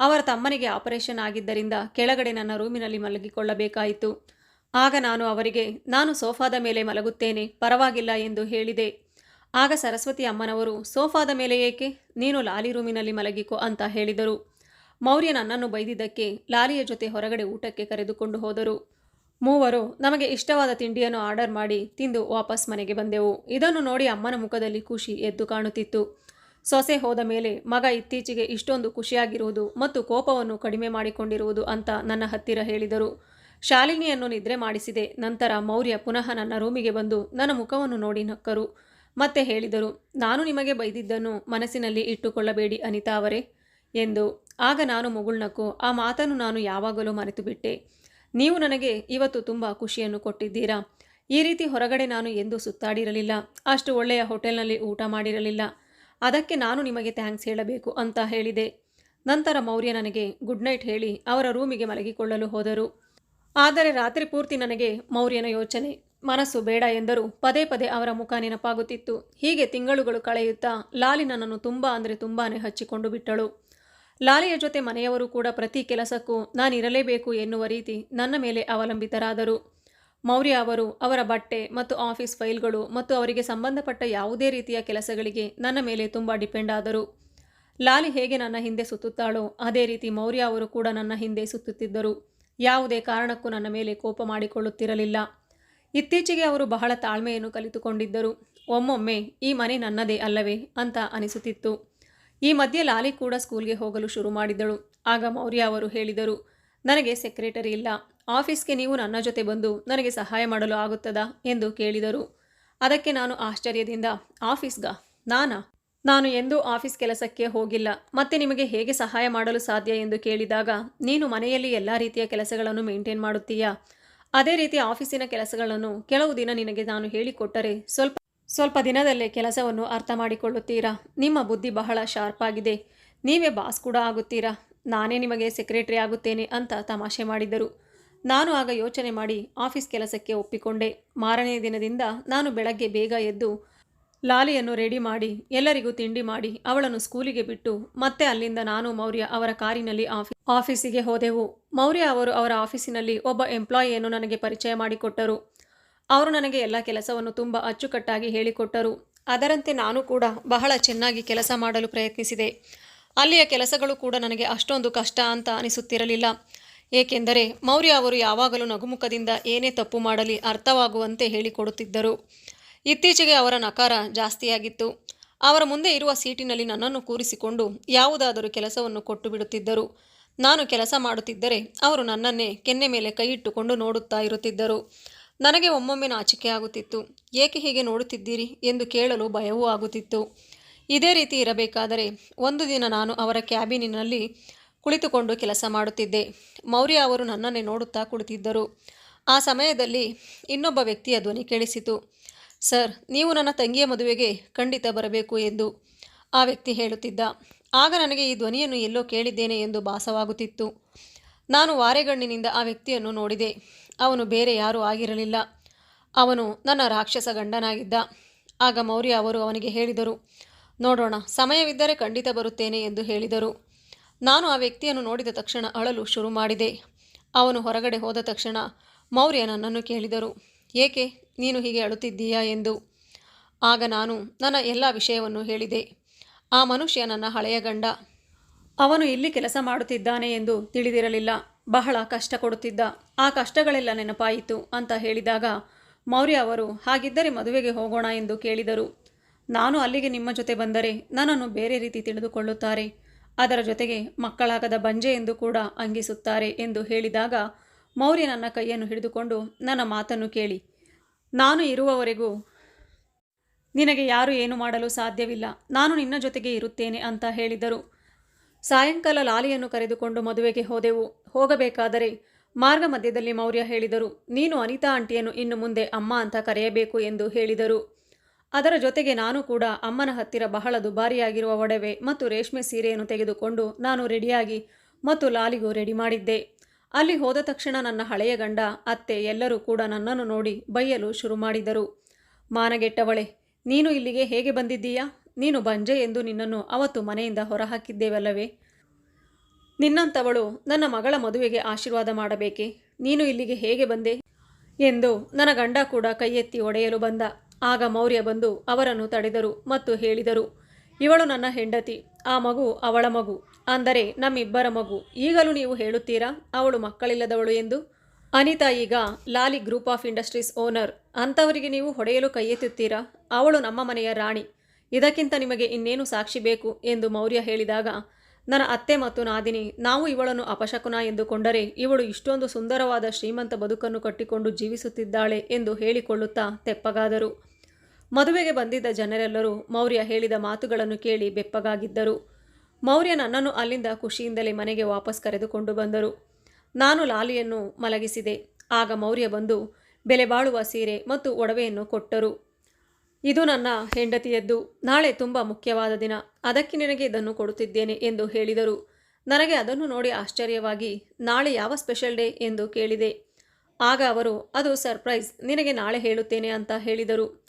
ಅವರ ತಮ್ಮನಿಗೆ ಆಪರೇಷನ್ ಆಗಿದ್ದರಿಂದ ಕೆಳಗಡೆ ನನ್ನ ರೂಮಿನಲ್ಲಿ ಮಲಗಿಕೊಳ್ಳಬೇಕಾಯಿತು. ಆಗ ನಾನು ಅವರಿಗೆ, ನಾನು ಸೋಫಾದ ಮೇಲೆ ಮಲಗುತ್ತೇನೆ, ಪರವಾಗಿಲ್ಲ ಎಂದು ಹೇಳಿದೆ. ಆಗ ಸರಸ್ವತಿ ಅಮ್ಮನವರು, ಸೋಫಾದ ಮೇಲೆ ಏಕೆ? ನೀನು ಲಾಲಿ ರೂಮಿನಲ್ಲಿ ಮಲಗಿಕೋ ಅಂತ ಹೇಳಿದರು. ಮೌರ್ಯ ನನ್ನನ್ನು ಬೈದಿದ್ದಕ್ಕೆ ಲಾಲಿಯ ಜೊತೆ ಹೊರಗಡೆ ಊಟಕ್ಕೆ ಕರೆದುಕೊಂಡು ಹೋದರು. ಮೂವರು, ನಮಗೆ ಇಷ್ಟವಾದ ತಿಂಡಿಯನ್ನು ಆರ್ಡರ್ ಮಾಡಿ ತಿಂದು ವಾಪಸ್ ಮನೆಗೆ ಬಂದೆವು. ಇದನ್ನು ನೋಡಿ ಅಮ್ಮನ ಮುಖದಲ್ಲಿ ಖುಷಿ ಎದ್ದು ಕಾಣುತ್ತಿತ್ತು. ಸೊಸೆ ಹೋದ ಮೇಲೆ ಮಗ ಇತ್ತೀಚೆಗೆ ಇಷ್ಟೊಂದು ಖುಷಿಯಾಗಿರುವುದು ಮತ್ತು ಕೋಪವನ್ನು ಕಡಿಮೆ ಮಾಡಿಕೊಂಡಿರುವುದು ಅಂತ ನನ್ನ ಹತ್ತಿರ ಹೇಳಿದರು. ಶಾಲಿನಿಯನ್ನು ನಿದ್ರೆ ಮಾಡಿಸಿದೆ. ನಂತರ ಮೌರ್ಯ ಪುನಃ ನನ್ನ ರೂಮಿಗೆ ಬಂದು ನನ್ನ ಮುಖವನ್ನು ನೋಡಿ ನಕ್ಕರು. ಮತ್ತೆ ಹೇಳಿದರು, ನಾನು ನಿಮಗೆ ಬೈದಿದ್ದನ್ನು ಮನಸ್ಸಿನಲ್ಲಿ ಇಟ್ಟುಕೊಳ್ಳಬೇಡಿ ಅನಿತಾ ಅವರೇ ಎಂದು. ಆಗ ನಾನು ಮುಗುಳ್ನಕ್ಕು ಆ ಮಾತನ್ನು ನಾನು ಯಾವಾಗಲೂ ಮರೆತು ಬಿಟ್ಟೆ ನೀವು ನನಗೆ ಇವತ್ತು ತುಂಬ ಖುಷಿಯನ್ನು ಕೊಟ್ಟಿದ್ದೀರಾ. ಈ ರೀತಿ ಹೊರಗಡೆ ನಾನು ಎಂದೂ ಸುತ್ತಾಡಿರಲಿಲ್ಲ. ಅಷ್ಟು ಒಳ್ಳೆಯ ಹೋಟೆಲ್ನಲ್ಲಿ ಊಟ ಮಾಡಿರಲಿಲ್ಲ. ಅದಕ್ಕೆ ನಾನು ನಿಮಗೆ ಥ್ಯಾಂಕ್ಸ್ ಹೇಳಬೇಕು ಅಂತ ಹೇಳಿದೆ. ನಂತರ ಮೌರ್ಯ ನನಗೆ, ಗುಡ್ ನೈಟ್ ಹೇಳಿ ಅವರ ರೂಮಿಗೆ ಮಲಗಿಕೊಳ್ಳಲು ಹೋದರು. ಆದರೆ ರಾತ್ರಿ ಪೂರ್ತಿ ನನಗೆ ಮೌರ್ಯನ ಯೋಚನೆ. ಮನಸ್ಸು ಬೇಡ ಎಂದರೂ ಪದೇ ಪದೇ ಅವರ ಮುಖ ನೆನಪಾಗುತ್ತಿತ್ತು. ಹೀಗೆ ತಿಂಗಳುಗಳು ಕಳೆಯುತ್ತಾ ಲಾಲಿ ನನ್ನನ್ನು ತುಂಬ ಅಂದರೆ ತುಂಬಾನೇ ಹಚ್ಚಿಕೊಂಡು ಬಿಟ್ಟಳು. ಲಾಲಿಯ ಜೊತೆ ಮನೆಯವರು ಕೂಡ ಪ್ರತಿ ಕೆಲಸಕ್ಕೂ ನಾನಿರಲೇಬೇಕು ಎನ್ನುವ ರೀತಿ ನನ್ನ ಮೇಲೆ ಅವಲಂಬಿತರಾದರು. ಮೌರ್ಯ ಅವರು ಅವರ ಬಟ್ಟೆ ಮತ್ತು ಆಫೀಸ್ ಫೈಲ್ಗಳು ಮತ್ತು ಅವರಿಗೆ ಸಂಬಂಧಪಟ್ಟ ಯಾವುದೇ ರೀತಿಯ ಕೆಲಸಗಳಿಗೆ ನನ್ನ ಮೇಲೆ ತುಂಬ ಡಿಪೆಂಡ್ ಆದರು. ಲಾಲಿ ಹೇಗೆ ನನ್ನ ಹಿಂದೆ ಸುತ್ತುತ್ತಾಳೋ ಅದೇ ರೀತಿ ಮೌರ್ಯ ಅವರು ಕೂಡ ನನ್ನ ಹಿಂದೆ ಸುತ್ತುತ್ತಿದ್ದರು. ಯಾವುದೇ ಕಾರಣಕ್ಕೂ ನನ್ನ ಮೇಲೆ ಕೋಪ ಮಾಡಿಕೊಳ್ಳುತ್ತಿರಲಿಲ್ಲ. ಇತ್ತೀಚೆಗೆ ಅವರು ಬಹಳ ತಾಳ್ಮೆಯನ್ನು ಕಲಿತುಕೊಂಡಿದ್ದರು. ಒಮ್ಮೊಮ್ಮೆ, ಈ ಮನೆ ನನ್ನದೇ ಅಲ್ಲವೇ? ಅಂತ ಅನಿಸುತ್ತಿತ್ತು. ಈ ಮಧ್ಯೆ ಲಾಲಿ ಕೂಡ ಸ್ಕೂಲ್ಗೆ ಹೋಗಲು ಶುರು ಮಾಡಿದ್ದಳು. ಆಗ ಮೌರ್ಯ ಅವರು ಹೇಳಿದರು, ನನಗೆ ಸೆಕ್ರೆಟರಿ ಇಲ್ಲ. ಆಫೀಸ್ಗೆ ನೀವು ನನ್ನ ಜೊತೆ ಬಂದು ನನಗೆ ಸಹಾಯ ಮಾಡಲು ಆಗುತ್ತದಾ? ಎಂದು ಕೇಳಿದರು. ಅದಕ್ಕೆ ನಾನು ಆಶ್ಚರ್ಯದಿಂದ, ಆಫೀಸ್ಗ? ನಾನಾ? ನಾನು ಎಂದೂ ಆಫೀಸ್ ಕೆಲಸಕ್ಕೆ ಹೋಗಿಲ್ಲ. ಮತ್ತೆ ನಿಮಗೆ ಹೇಗೆ ಸಹಾಯ ಮಾಡಲು ಸಾಧ್ಯ ಎಂದು ಕೇಳಿದಾಗ, ನೀನು ಮನೆಯಲ್ಲಿ ಎಲ್ಲ ರೀತಿಯ ಕೆಲಸಗಳನ್ನು ಮೇಂಟೈನ್ ಮಾಡುತ್ತೀಯಾ? ಅದೇ ರೀತಿ ಆಫೀಸಿನ ಕೆಲಸಗಳನ್ನು ಕೆಲವು ದಿನ ನಿನಗೆ ನಾನು ಹೇಳಿಕೊಟ್ಟರೆ ಸ್ವಲ್ಪ ಸ್ವಲ್ಪ ದಿನದಲ್ಲೇ ಕೆಲಸವನ್ನು ಅರ್ಥ ಮಾಡಿಕೊಳ್ಳುತ್ತೀರಾ? ನಿಮ್ಮ ಬುದ್ಧಿ ಬಹಳ ಶಾರ್ಪ್ ಆಗಿದೆ. ನೀವೇ ಬಾಸ್ ಕೂಡ ಆಗುತ್ತೀರಾ? ನಾನೇ ನಿಮಗೆ ಸೆಕ್ರೆಟರಿ ಆಗುತ್ತೇನೆ ಅಂತ ತಮಾಷೆ ಮಾಡಿದರು. ನಾನು ಆಗ ಯೋಚನೆ ಮಾಡಿ ಆಫೀಸ್ ಕೆಲಸಕ್ಕೆ ಒಪ್ಪಿಕೊಂಡೆ. ಮಾರನೇ ದಿನದಿಂದ ನಾನು ಬೆಳಗ್ಗೆ ಬೇಗ ಎದ್ದು ಲಾಲಿಯನ್ನು ರೆಡಿ ಮಾಡಿ, ಎಲ್ಲರಿಗೂ ತಿಂಡಿ ಮಾಡಿ, ಅವಳನ್ನು ಸ್ಕೂಲಿಗೆ ಬಿಟ್ಟು ಮತ್ತೆ ಅಲ್ಲಿಂದ ನಾನು ಮೌರ್ಯ ಅವರ ಕಾರಿನಲ್ಲಿ ಆಫಿ ಆಫೀಸಿಗೆ ಹೋದೆವು. ಮೌರ್ಯ ಅವರು ಅವರ ಆಫೀಸಿನಲ್ಲಿ ಒಬ್ಬ ಎಂಪ್ಲಾಯಿಯನ್ನು ನನಗೆ ಪರಿಚಯ ಮಾಡಿಕೊಟ್ಟರು. ಅವರು ನನಗೆ ಎಲ್ಲ ಕೆಲಸವನ್ನು ತುಂಬ ಅಚ್ಚುಕಟ್ಟಾಗಿ ಹೇಳಿಕೊಟ್ಟರು. ಅದರಂತೆ ನಾನು ಕೂಡ ಬಹಳ ಚೆನ್ನಾಗಿ ಕೆಲಸ ಮಾಡಲು ಪ್ರಯತ್ನಿಸಿದೆ. ಅಲ್ಲಿಯ ಕೆಲಸಗಳು ಕೂಡ ನನಗೆ ಅಷ್ಟೊಂದು ಕಷ್ಟ ಅಂತ ಅನಿಸುತ್ತಿರಲಿಲ್ಲ. ಏಕೆಂದರೆ ಮೌರ್ಯ ಅವರು ಯಾವಾಗಲೂ ನಗುಮುಖದಿಂದ ಏನೇ ತಪ್ಪು ಮಾಡಲಿ ಅರ್ಥವಾಗುವಂತೆ ಹೇಳಿಕೊಡುತ್ತಿದ್ದರು. ಇತ್ತೀಚೆಗೆ ಅವರ ನಕಾರ ಜಾಸ್ತಿಯಾಗಿತ್ತು. ಅವರ ಮುಂದೆ ಇರುವ ಸೀಟಿನಲ್ಲಿ ನನ್ನನ್ನು ಕೂರಿಸಿಕೊಂಡು ಯಾವುದಾದರೂ ಕೆಲಸವನ್ನು ಕೊಟ್ಟು ಬಿಡುತ್ತಿದ್ದರು ನಾನು ಕೆಲಸ ಮಾಡುತ್ತಿದ್ದರೆ ಅವರು ನನ್ನನ್ನೇ ಕೆನ್ನೆ ಮೇಲೆ ಕೈ ಇಟ್ಟುಕೊಂಡು ನೋಡುತ್ತಾ ಇರುತ್ತಿದ್ದರು. ನನಗೆ ಒಮ್ಮೊಮ್ಮೆ ನಾಚಿಕೆ ಆಗುತ್ತಿತ್ತು. ಏಕೆ ಹೀಗೆ ನೋಡುತ್ತಿದ್ದೀರಿ ಎಂದು ಕೇಳಲು ಭಯವೂ ಆಗುತ್ತಿತ್ತು. ಇದೇ ರೀತಿ ಇರಬೇಕಾದರೆ ಒಂದು ದಿನ ನಾನು ಅವರ ಕ್ಯಾಬಿನಿನಲ್ಲಿ ಕುಳಿತುಕೊಂಡು ಕೆಲಸ ಮಾಡುತ್ತಿದ್ದೆ. ಮೌರ್ಯ ಅವರು ನನ್ನನ್ನೇ ನೋಡುತ್ತಾ ಕುಳಿತಿದ್ದರು. ಆ ಸಮಯದಲ್ಲಿ ಇನ್ನೊಬ್ಬ ವ್ಯಕ್ತಿಯ ಧ್ವನಿ ಕೇಳಿಸಿತು. ಸರ್, ನೀವು ನನ್ನ ತಂಗಿಯ ಮದುವೆಗೆ ಖಂಡಿತ ಬರಬೇಕು ಎಂದು ಆ ವ್ಯಕ್ತಿ ಹೇಳುತ್ತಿದ್ದ. ಆಗ ನನಗೆ ಈ ಧ್ವನಿಯನ್ನು ಎಲ್ಲೋ ಕೇಳಿದ್ದೇನೆ ಎಂದು ಭಾಸವಾಗುತ್ತಿತ್ತು. ನಾನು ವಾರೆಗಣ್ಣಿನಿಂದ ಆ ವ್ಯಕ್ತಿಯನ್ನು ನೋಡಿದೆ. ಅವನು ಬೇರೆ ಯಾರೂ ಆಗಿರಲಿಲ್ಲ. ಅವನು ನನ್ನ ರಾಕ್ಷಸ ಗಂಡನಾಗಿದ್ದ. ಆಗ ಮೌರ್ಯ ಅವರು ಅವನಿಗೆ ಹೇಳಿದರು, ನೋಡೋಣ, ಸಮಯವಿದ್ದರೆ ಖಂಡಿತ ಬರುತ್ತೇನೆ ಎಂದು ಹೇಳಿದರು. ನಾನು ಆ ವ್ಯಕ್ತಿಯನ್ನು ನೋಡಿದ ತಕ್ಷಣ ಅಳಲು ಶುರು ಮಾಡಿದೆ. ಅವನು ಹೊರಗಡೆ ಹೋದ ತಕ್ಷಣ ಮೌರ್ಯ ನನ್ನನ್ನು ಕೇಳಿದರು. ಏಕೆ ನೀನು ಹೀಗೆ ಅಳುತ್ತಿದ್ದೀಯಾ ಎಂದು? ಆಗ ನಾನು ನನ್ನ ಎಲ್ಲ ವಿಷಯವನ್ನು ಹೇಳಿದೆ. ಆ ಮನುಷ್ಯ ನನ್ನ ಹಳೆಯ ಗಂಡ. ಅವನು ಇಲ್ಲಿ ಕೆಲಸ ಮಾಡುತ್ತಿದ್ದಾನೆ ಎಂದು ತಿಳಿದಿರಲಿಲ್ಲ. ಬಹಳ ಕಷ್ಟ ಕೊಡುತ್ತಿದ್ದ. ಆ ಕಷ್ಟಗಳೆಲ್ಲ ನೆನಪಾಯಿತು ಅಂತ ಹೇಳಿದಾಗ ಮೌರ್ಯ ಅವರು, ಹಾಗಿದ್ದರೆ ಮದುವೆಗೆ ಹೋಗೋಣ ಎಂದು ಕೇಳಿದರು. ನಾನು ಅಲ್ಲಿಗೆ ನಿಮ್ಮ ಜೊತೆ ಬಂದರೆ ನನ್ನನ್ನು ಬೇರೆ ರೀತಿ ತಿಳಿದುಕೊಳ್ಳುತ್ತಾರೆ. ಅದರ ಜೊತೆಗೆ ಮಕ್ಕಳಾಗದ ಬಂಜೆ ಎಂದು ಕೂಡ ಅಂಗಿಸುತ್ತಾರೆ ಎಂದು ಹೇಳಿದಾಗ ಮೌರ್ಯ ನನ್ನ ಕೈಯನ್ನು ಹಿಡಿದುಕೊಂಡು ನನ್ನ ಮಾತನ್ನು ಕೇಳಿ, ನಾನು ಇರುವವರೆಗೂ ನಿನಗೆ ಯಾರು ಏನು ಮಾಡಲು ಸಾಧ್ಯವಿಲ್ಲ. ನಾನು ನಿನ್ನ ಜೊತೆಗೆ ಇರುತ್ತೇನೆ ಅಂತ ಹೇಳಿದರು. ಸಾಯಂಕಾಲ ಲಾಲಿಯನ್ನು ಕರೆದುಕೊಂಡು ಮದುವೆಗೆ ಹೋದೆವು. ಹೋಗಬೇಕಾದರೆ ಮಾರ್ಗ ಮಧ್ಯದಲ್ಲಿ ಮೌರ್ಯ ಹೇಳಿದರು, ನೀನು ಅನಿತಾ ಆಂಟಿಯನ್ನು ಇನ್ನು ಮುಂದೆ ಅಮ್ಮ ಅಂತ ಕರೆಯಬೇಕು ಎಂದು ಹೇಳಿದರು. ಅದರ ಜೊತೆಗೆ ನಾನು ಕೂಡ ಅಮ್ಮನ ಹತ್ತಿರ ಬಹಳ ದುಬಾರಿಯಾಗಿರುವ ಒಡವೆ ಮತ್ತು ರೇಷ್ಮೆ ಸೀರೆಯನ್ನು ತೆಗೆದುಕೊಂಡು ನಾನು ರೆಡಿಯಾಗಿ ಮತ್ತು ಲಾಲಿಗೂ ರೆಡಿ ಮಾಡಿದ್ದೆ. ಅಲ್ಲಿ ಹೋದ ತಕ್ಷಣ ನನ್ನ ಹಳೆಯ ಗಂಡ, ಅತ್ತೆ ಎಲ್ಲರೂ ಕೂಡ ನನ್ನನ್ನು ನೋಡಿ ಬೈಯಲು ಶುರು ಮಾಡಿದರು. ಮಾನಗೆಟ್ಟವಳೆ, ನೀನು ಇಲ್ಲಿಗೆ ಹೇಗೆ ಬಂದಿದ್ದೀಯಾ? ನೀನು ಬಂಜೆ ಎಂದು ನಿನ್ನನ್ನು ಅವತ್ತು ಮನೆಯಿಂದ ಹೊರಹಾಕಿದ್ದೇವಲ್ಲವೇ? ನಿನ್ನಂಥವಳು ನನ್ನ ಮಗಳ ಮದುವೆಗೆ ಆಶೀರ್ವಾದ ಮಾಡಬೇಕೆ? ನೀನು ಇಲ್ಲಿಗೆ ಹೇಗೆ ಬಂದೆ? ಎಂದು ನನ್ನ ಗಂಡ ಕೂಡ ಕೈ ಎತ್ತಿ ಒಡೆಯಲು ಬಂದ. ಆಗ ಮೌರ್ಯ ಬಂದು ಅವರನ್ನು ತಡೆದರು ಮತ್ತು ಹೇಳಿದರು, ಇವಳು ನನ್ನ ಹೆಂಡತಿ, ಆ ಮಗು ಅವಳ ಮಗು. ಅಂದರೆ ನಮ್ಮಿಬ್ಬರ ಮಗು. ಈಗಲೂ ನೀವು ಹೇಳುತ್ತೀರಾ, ಅವಳು ಮಕ್ಕಳಿಲ್ಲದವಳು ಎಂದು? ಅನಿತಾ ಈಗ ಲಾಲಿ ಗ್ರೂಪ್ ಆಫ್ ಇಂಡಸ್ಟ್ರೀಸ್ ಓನರ್. ಅಂಥವರಿಗೆ ನೀವು ಹೊಡೆಯಲು ಕೈ ಎತ್ತುತ್ತೀರಾ ಅವಳು ನಮ್ಮ ಮನೆಯ ರಾಣಿ. ಇದಕ್ಕಿಂತ ನಿಮಗೆ ಇನ್ನೇನು ಸಾಕ್ಷಿ ಬೇಕು? ಎಂದು ಮೌರ್ಯ ಹೇಳಿದಾಗ, ನನ್ನ ಅತ್ತೆ ಮತ್ತು ನಾದಿನಿ, ನಾವು ಇವಳನ್ನು ಅಪಶಕುನ ಎಂದುಕೊಂಡರೆ ಇವಳು ಇಷ್ಟೊಂದು ಸುಂದರವಾದ ಶ್ರೀಮಂತ ಬದುಕನ್ನು ಕಟ್ಟಿಕೊಂಡು ಜೀವಿಸುತ್ತಿದ್ದಾಳೆ ಎಂದು ಹೇಳಿಕೊಳ್ಳುತ್ತಾ ತೆಪ್ಪಗಾದರು. ಮದುವೆಗೆ ಬಂದಿದ್ದ ಜನರೆಲ್ಲರೂ ಮೌರ್ಯ ಹೇಳಿದ ಮಾತುಗಳನ್ನು ಕೇಳಿ ಬೆಪ್ಪಗಾಗಿದ್ದರು. ಮೌರ್ಯ ನನ್ನನ್ನು ಅಲ್ಲಿಂದ ಖುಷಿಯಿಂದಲೇ ಮನೆಗೆ ವಾಪಸ್ ಕರೆದುಕೊಂಡು ಬಂದರು. ನಾನು ಲಾಲಿಯನ್ನು ಮಲಗಿಸಿದೆ. ಆಗ ಮೌರ್ಯ ಬಂದು ಬೆಲೆ ಬಾಳುವ ಸೀರೆ ಮತ್ತು ಒಡವೆಯನ್ನು ಕೊಟ್ಟರು. ಇದು ನನ್ನ ಹೆಂಡತಿಯದ್ದು. ನಾಳೆ ತುಂಬ ಮುಖ್ಯವಾದ ದಿನ. ಅದಕ್ಕೆ ನಿನಗೆ ಇದನ್ನು ಕೊಡುತ್ತಿದ್ದೇನೆ ಎಂದು ಹೇಳಿದರು. ನನಗೆ ಅದನ್ನು ನೋಡಿ ಆಶ್ಚರ್ಯವಾಗಿ, ನಾಳೆ ಯಾವ ಸ್ಪೆಷಲ್ ಡೇ ಎಂದು ಕೇಳಿದೆ. ಆಗ ಅವರು, ಅದು ಸರ್ಪ್ರೈಸ್, ನಿನಗೆ ನಾಳೆ ಹೇಳುತ್ತೇನೆ ಅಂತ ಹೇಳಿದರು.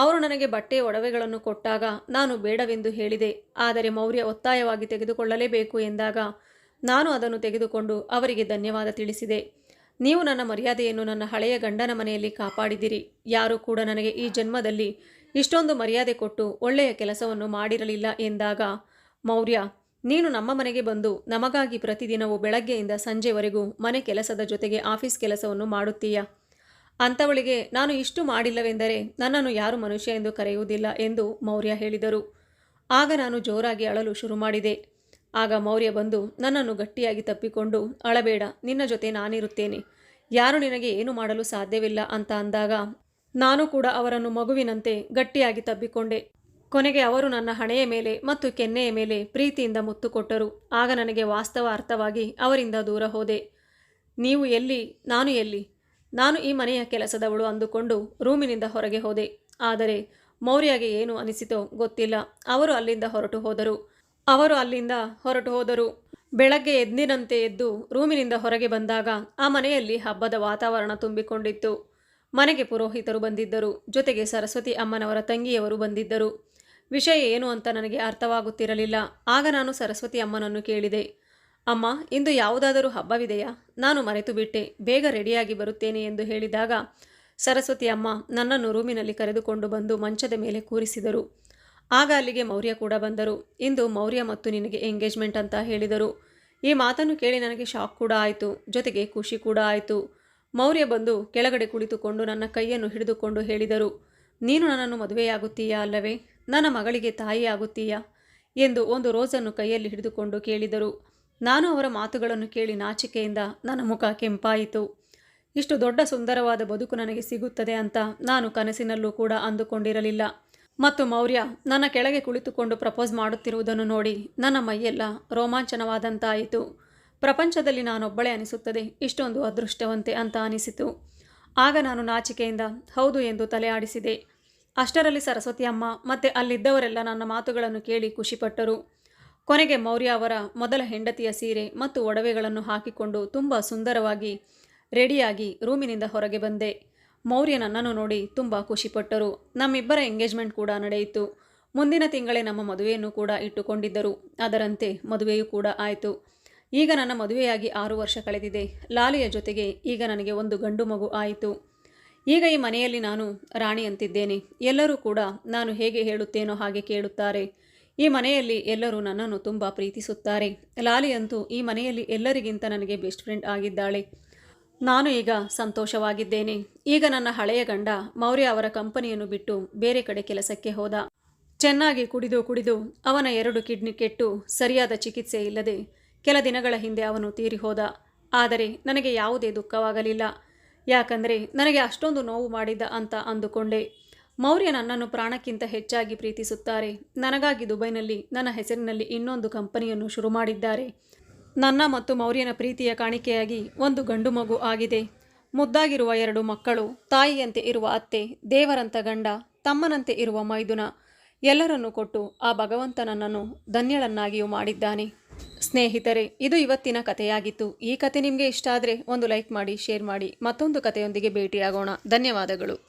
ಅವರು ನನಗೆ ಬಟ್ಟೆ ಒಡವೆಗಳನ್ನು ಕೊಟ್ಟಾಗ ನಾನು ಬೇಡವೆಂದು ಹೇಳಿದೆ. ಆದರೆ ಮೌರ್ಯ ಒತ್ತಾಯವಾಗಿ ತೆಗೆದುಕೊಳ್ಳಲೇಬೇಕು ಎಂದಾಗ ನಾನು ಅದನ್ನು ತೆಗೆದುಕೊಂಡು ಅವರಿಗೆ ಧನ್ಯವಾದ ತಿಳಿಸಿದೆ. ನೀವು ನನ್ನ ಮರ್ಯಾದೆಯನ್ನು ನನ್ನ ಹಳೆಯ ಗಂಡನ ಮನೆಯಲ್ಲಿ ಕಾಪಾಡಿದಿರಿ ಯಾರೂ ಕೂಡ ನನಗೆ ಈ ಜನ್ಮದಲ್ಲಿ ಇಷ್ಟೊಂದು ಮರ್ಯಾದೆ ಕೊಟ್ಟು ಒಳ್ಳೆಯ ಕೆಲಸವನ್ನು ಮಾಡಿರಲಿಲ್ಲ ಎಂದಾಗ, ಮೌರ್ಯ, ನೀನು ನಮ್ಮ ಮನೆಗೆ ಬಂದು ನಮಗಾಗಿ ಪ್ರತಿದಿನವೂ ಬೆಳಗ್ಗೆಯಿಂದ ಸಂಜೆವರೆಗೂ ಮನೆ ಕೆಲಸದ ಜೊತೆಗೆ ಆಫೀಸ್ ಕೆಲಸವನ್ನು ಮಾಡುತ್ತೀಯ? ಅಂಥವಳಿಗೆ, ನಾನು ಇಷ್ಟು ಮಾಡಿಲ್ಲವೆಂದರೆ ನನ್ನನ್ನು ಯಾರು ಮನುಷ್ಯ ಎಂದು ಕರೆಯುವುದಿಲ್ಲ ಎಂದು ಮೌರ್ಯ ಹೇಳಿದರು. ಆಗ ನಾನು ಜೋರಾಗಿ ಅಳಲು ಶುರು ಮಾಡಿದೆ. ಆಗ ಮೌರ್ಯ ಬಂದು, ನನ್ನನ್ನು ಗಟ್ಟಿಯಾಗಿ ತಪ್ಪಿಕೊಂಡು ಅಳಬೇಡ, ನಿನ್ನ ಜೊತೆ ನಾನಿರುತ್ತೇನೆ. ಯಾರು ನಿನಗೆ ಏನು ಮಾಡಲು ಸಾಧ್ಯವಿಲ್ಲ ಅಂತ ಅಂದಾಗ, ನಾನು ಕೂಡ ಅವರನ್ನು ಮಗುವಿನಂತೆ ಗಟ್ಟಿಯಾಗಿ ತಬ್ಬಿಕೊಂಡೆ ಕೊನೆಗೆ ಅವರು ನನ್ನ ಹಣೆಯ ಮೇಲೆ ಮತ್ತು ಕೆನ್ನೆಯ ಮೇಲೆ ಪ್ರೀತಿಯಿಂದ ಮುತ್ತು ಕೊಟ್ಟರು ಆಗ ನನಗೆ ವಾಸ್ತವ ಅರ್ಥವಾಗಿ ಅವರಿಂದ ದೂರ ಹೋದೆ. ನೀವು ಎಲ್ಲಿ? ನಾನು ಎಲ್ಲಿ? ನಾನು ಈ ಮನೆಯ ಕೆಲಸದವಳು ಅಂದುಕೊಂಡು ರೂಮಿನಿಂದ ಹೊರಗೆ ಹೋದೆ. ಆದರೆ ಮೌರ್ಯಗೆ ಏನು ಅನಿಸಿತೋ ಗೊತ್ತಿಲ್ಲ. ಅವರು ಅಲ್ಲಿಂದ ಹೊರಟು ಹೋದರು. ಅವರು ಅಲ್ಲಿಂದ ಹೊರಟು ಹೋದರು. ಬೆಳಗ್ಗೆ ಎದ್ದಿನಂತೆ ಎದ್ದು ರೂಮಿನಿಂದ ಹೊರಗೆ ಬಂದಾಗ ಆ ಮನೆಯಲ್ಲಿ ಹಬ್ಬದ ವಾತಾವರಣ ತುಂಬಿಕೊಂಡಿತ್ತು. ಮನೆಗೆ ಪುರೋಹಿತರು ಬಂದಿದ್ದರು. ಜೊತೆಗೆ ಸರಸ್ವತಿ ಅಮ್ಮನವರ ತಂಗಿಯವರು ಬಂದಿದ್ದರು. ವಿಷಯ ಏನು ಅಂತ ನನಗೆ ಅರ್ಥವಾಗುತ್ತಿರಲಿಲ್ಲ. ಆಗ ನಾನು ಸರಸ್ವತಿ ಅಮ್ಮನನ್ನು ಕೇಳಿದೆ. ಅಮ್ಮ, ಇಂದು ಯಾವುದಾದರೂ ಹಬ್ಬವಿದೆಯಾ? ನಾನು ಮರೆತು ಬಿಟ್ಟೆ. ಬೇಗ ರೆಡಿಯಾಗಿ ಬರುತ್ತೇನೆ ಎಂದು ಹೇಳಿದಾಗ ಸರಸ್ವತಿ ಅಮ್ಮ ನನ್ನನ್ನು ರೂಮಿನಲ್ಲಿ ಕರೆದುಕೊಂಡು ಬಂದು ಮಂಚದ ಮೇಲೆ ಕೂರಿಸಿದರು. ಆಗ ಅಲ್ಲಿಗೆ ಮೌರ್ಯ ಕೂಡ ಬಂದರು. ಇಂದು ಮೌರ್ಯ ಮತ್ತು ನಿನಗೆ ಎಂಗೇಜ್ಮೆಂಟ್ ಅಂತ ಹೇಳಿದರು. ಈ ಮಾತನ್ನು ಕೇಳಿ ನನಗೆ ಶಾಕ್ ಕೂಡ ಆಯಿತು. ಜೊತೆಗೆ ಖುಷಿ ಕೂಡ ಆಯಿತು. ಮೌರ್ಯ ಬಂದು ಕೆಳಗಡೆ ಕುಳಿತುಕೊಂಡು ನನ್ನ ಕೈಯನ್ನು ಹಿಡಿದುಕೊಂಡು ಹೇಳಿದರು, ನೀನು ನನ್ನನ್ನು ಮದುವೆಯಾಗುತ್ತೀಯಾ ಅಲ್ಲವೇ? ನನ್ನ ಮಗಳಿಗೆ ತಾಯಿ ಆಗುತ್ತೀಯಾ ಎಂದು ಒಂದು ರೋಸನ್ನು ಕೈಯಲ್ಲಿ ಹಿಡಿದುಕೊಂಡು ಕೇಳಿದರು. ನಾನು ಅವರ ಮಾತುಗಳನ್ನು ಕೇಳಿ ನಾಚಿಕೆಯಿಂದ ನನ್ನ ಮುಖ ಕೆಂಪಾಯಿತು. ಇಷ್ಟು ದೊಡ್ಡ ಸುಂದರವಾದ ಬದುಕು ನನಗೆ ಸಿಗುತ್ತದೆ ಅಂತ ನಾನು ಕನಸಿನಲ್ಲೂ ಕೂಡ ಅಂದುಕೊಂಡಿರಲಿಲ್ಲ. ಮತ್ತು ಮೌರ್ಯ, ನನ್ನ ಕೆಳಗೆ ಕುಳಿತುಕೊಂಡು ಪ್ರಪೋಸ್ ಮಾಡುತ್ತಿರುವುದನ್ನು ನೋಡಿ ನನ್ನ ಮೈಯೆಲ್ಲ ರೋಮಾಂಚನವಾದಂತಾಯಿತು. ಪ್ರಪಂಚದಲ್ಲಿ ನಾನೊಬ್ಬಳೇ ಅನಿಸುತ್ತದೆ, ಇಷ್ಟೊಂದು ಅದೃಷ್ಟವಂತೆ ಅಂತ ಅನಿಸಿತು. ಆಗ ನಾನು ನಾಚಿಕೆಯಿಂದ, ಹೌದು ಎಂದು ತಲೆ ಆಡಿಸಿದೆ ಅಷ್ಟರಲ್ಲಿ ಸರಸ್ವತಿ ಅಮ್ಮ ಮತ್ತು ಅಲ್ಲಿದ್ದವರೆಲ್ಲ ನನ್ನ ಮಾತುಗಳನ್ನು ಕೇಳಿ ಖುಷಿಪಟ್ಟರು. ಕೊನೆಗೆ ಮೌರ್ಯ ಅವರ ಮೊದಲ ಹೆಂಡತಿಯ ಸೀರೆ ಮತ್ತು ಒಡವೆಗಳನ್ನು ಹಾಕಿಕೊಂಡು ತುಂಬ ಸುಂದರವಾಗಿ, ರೆಡಿಯಾಗಿ ರೂಮಿನಿಂದ ಹೊರಗೆ ಬಂದೆ. ಮೌರ್ಯ ನನ್ನನ್ನು ನೋಡಿ ತುಂಬ ಖುಷಿಪಟ್ಟರು. ನಮ್ಮಿಬ್ಬರ ಎಂಗೇಜ್ಮೆಂಟ್ ಕೂಡ ನಡೆಯಿತು. ಮುಂದಿನ ತಿಂಗಳೇ ನಮ್ಮ ಮದುವೆಯನ್ನು ಕೂಡ ಇಟ್ಟುಕೊಂಡಿದ್ದರು. ಅದರಂತೆ ಮದುವೆಯೂ ಕೂಡ ಆಯಿತು. ಈಗ ನನ್ನ ಮದುವೆಯಾಗಿ ಆರು ವರ್ಷ ಕಳೆದಿದೆ. ಲಾಲಿಯ ಜೊತೆಗೆ ಈಗ ನನಗೆ ಒಂದು ಗಂಡು ಮಗು ಆಯಿತು. ಈಗ ಈ ಮನೆಯಲ್ಲಿ ನಾನು ರಾಣಿ ಅಂತಿದ್ದೇನೆ. ಎಲ್ಲರೂ ಕೂಡ ನಾನು ಹೇಗೆ ಹೇಳುತ್ತೇನೋ ಹಾಗೆ ಕೇಳುತ್ತಾರೆ. ಈ ಮನೆಯಲ್ಲಿ ಎಲ್ಲರೂ ನನ್ನನ್ನು ತುಂಬ ಪ್ರೀತಿಸುತ್ತಾರೆ. ಲಾಲಿಯಂತೂ ಈ ಮನೆಯಲ್ಲಿ ಎಲ್ಲರಿಗಿಂತ ನನಗೆ ಬೆಸ್ಟ್ ಫ್ರೆಂಡ್ ಆಗಿದ್ದಾಳೆ. ನಾನು ಈಗ ಸಂತೋಷವಾಗಿದ್ದೇನೆ. ಈಗ ನನ್ನ ಹಳೆಯ ಗಂಡ ಮೌರ್ಯ ಅವರ ಕಂಪನಿಯನ್ನು ಬಿಟ್ಟು ಬೇರೆ ಕಡೆ ಕೆಲಸಕ್ಕೆ ಹೋದ. ಚೆನ್ನಾಗಿ ಕುಡಿದು ಕುಡಿದು ಅವನ ಎರಡು ಕಿಡ್ನಿ ಕೆಟ್ಟು ಸರಿಯಾದ ಚಿಕಿತ್ಸೆ ಇಲ್ಲದೆ ಕೆಲ ದಿನಗಳ ಹಿಂದೆ ಅವನು ತೀರಿ ಹೋದ. ಆದರೆ ನನಗೆ ಯಾವುದೇ ದುಃಖವಾಗಲಿಲ್ಲ. ಯಾಕಂದರೆ ನನಗೆ ಅಷ್ಟೊಂದು ನೋವು ಮಾಡಿದ್ದ ಅಂತ ಅಂದುಕೊಂಡೆ. ಮೌರ್ಯ ನನ್ನನ್ನು ಪ್ರಾಣಕ್ಕಿಂತ ಹೆಚ್ಚಾಗಿ ಪ್ರೀತಿಸುತ್ತಾರೆ. ನನಗಾಗಿ ದುಬೈನಲ್ಲಿ ನನ್ನ ಹೆಸರಿನಲ್ಲಿ ಇನ್ನೊಂದು ಕಂಪನಿಯನ್ನು ಶುರು ಮಾಡಿದ್ದಾರೆ. ನನ್ನ ಮತ್ತು ಮೌರ್ಯನ ಪ್ರೀತಿಯ ಕಾಣಿಕೆಯಾಗಿ ಒಂದು ಗಂಡು ಮಗು ಆಗಿದೆ. ಮುದ್ದಾಗಿರುವ ಎರಡು ಮಕ್ಕಳು, ತಾಯಿಯಂತೆ ಇರುವ ಅತ್ತೆ, ದೇವರಂತ ಗಂಡ, ತಮ್ಮನಂತೆ ಇರುವ ಮೈದುನ, ಎಲ್ಲರನ್ನೂ ಕೊಟ್ಟು ಆ ಭಗವಂತ ನನ್ನನ್ನು ಧನ್ಯಳನ್ನಾಗಿಯೂ ಮಾಡಿದ್ದಾನೆ. ಸ್ನೇಹಿತರೆ, ಇದು ಇವತ್ತಿನ ಕಥೆಯಾಗಿತ್ತು. ಈ ಕತೆ ನಿಮಗೆ ಇಷ್ಟ ಆದರೆ ಒಂದು ಲೈಕ್ ಮಾಡಿ, ಶೇರ್ ಮಾಡಿ, ಮತ್ತೊಂದು ಕಥೆಯೊಂದಿಗೆ ಭೇಟಿಯಾಗೋಣ. ಧನ್ಯವಾದಗಳು.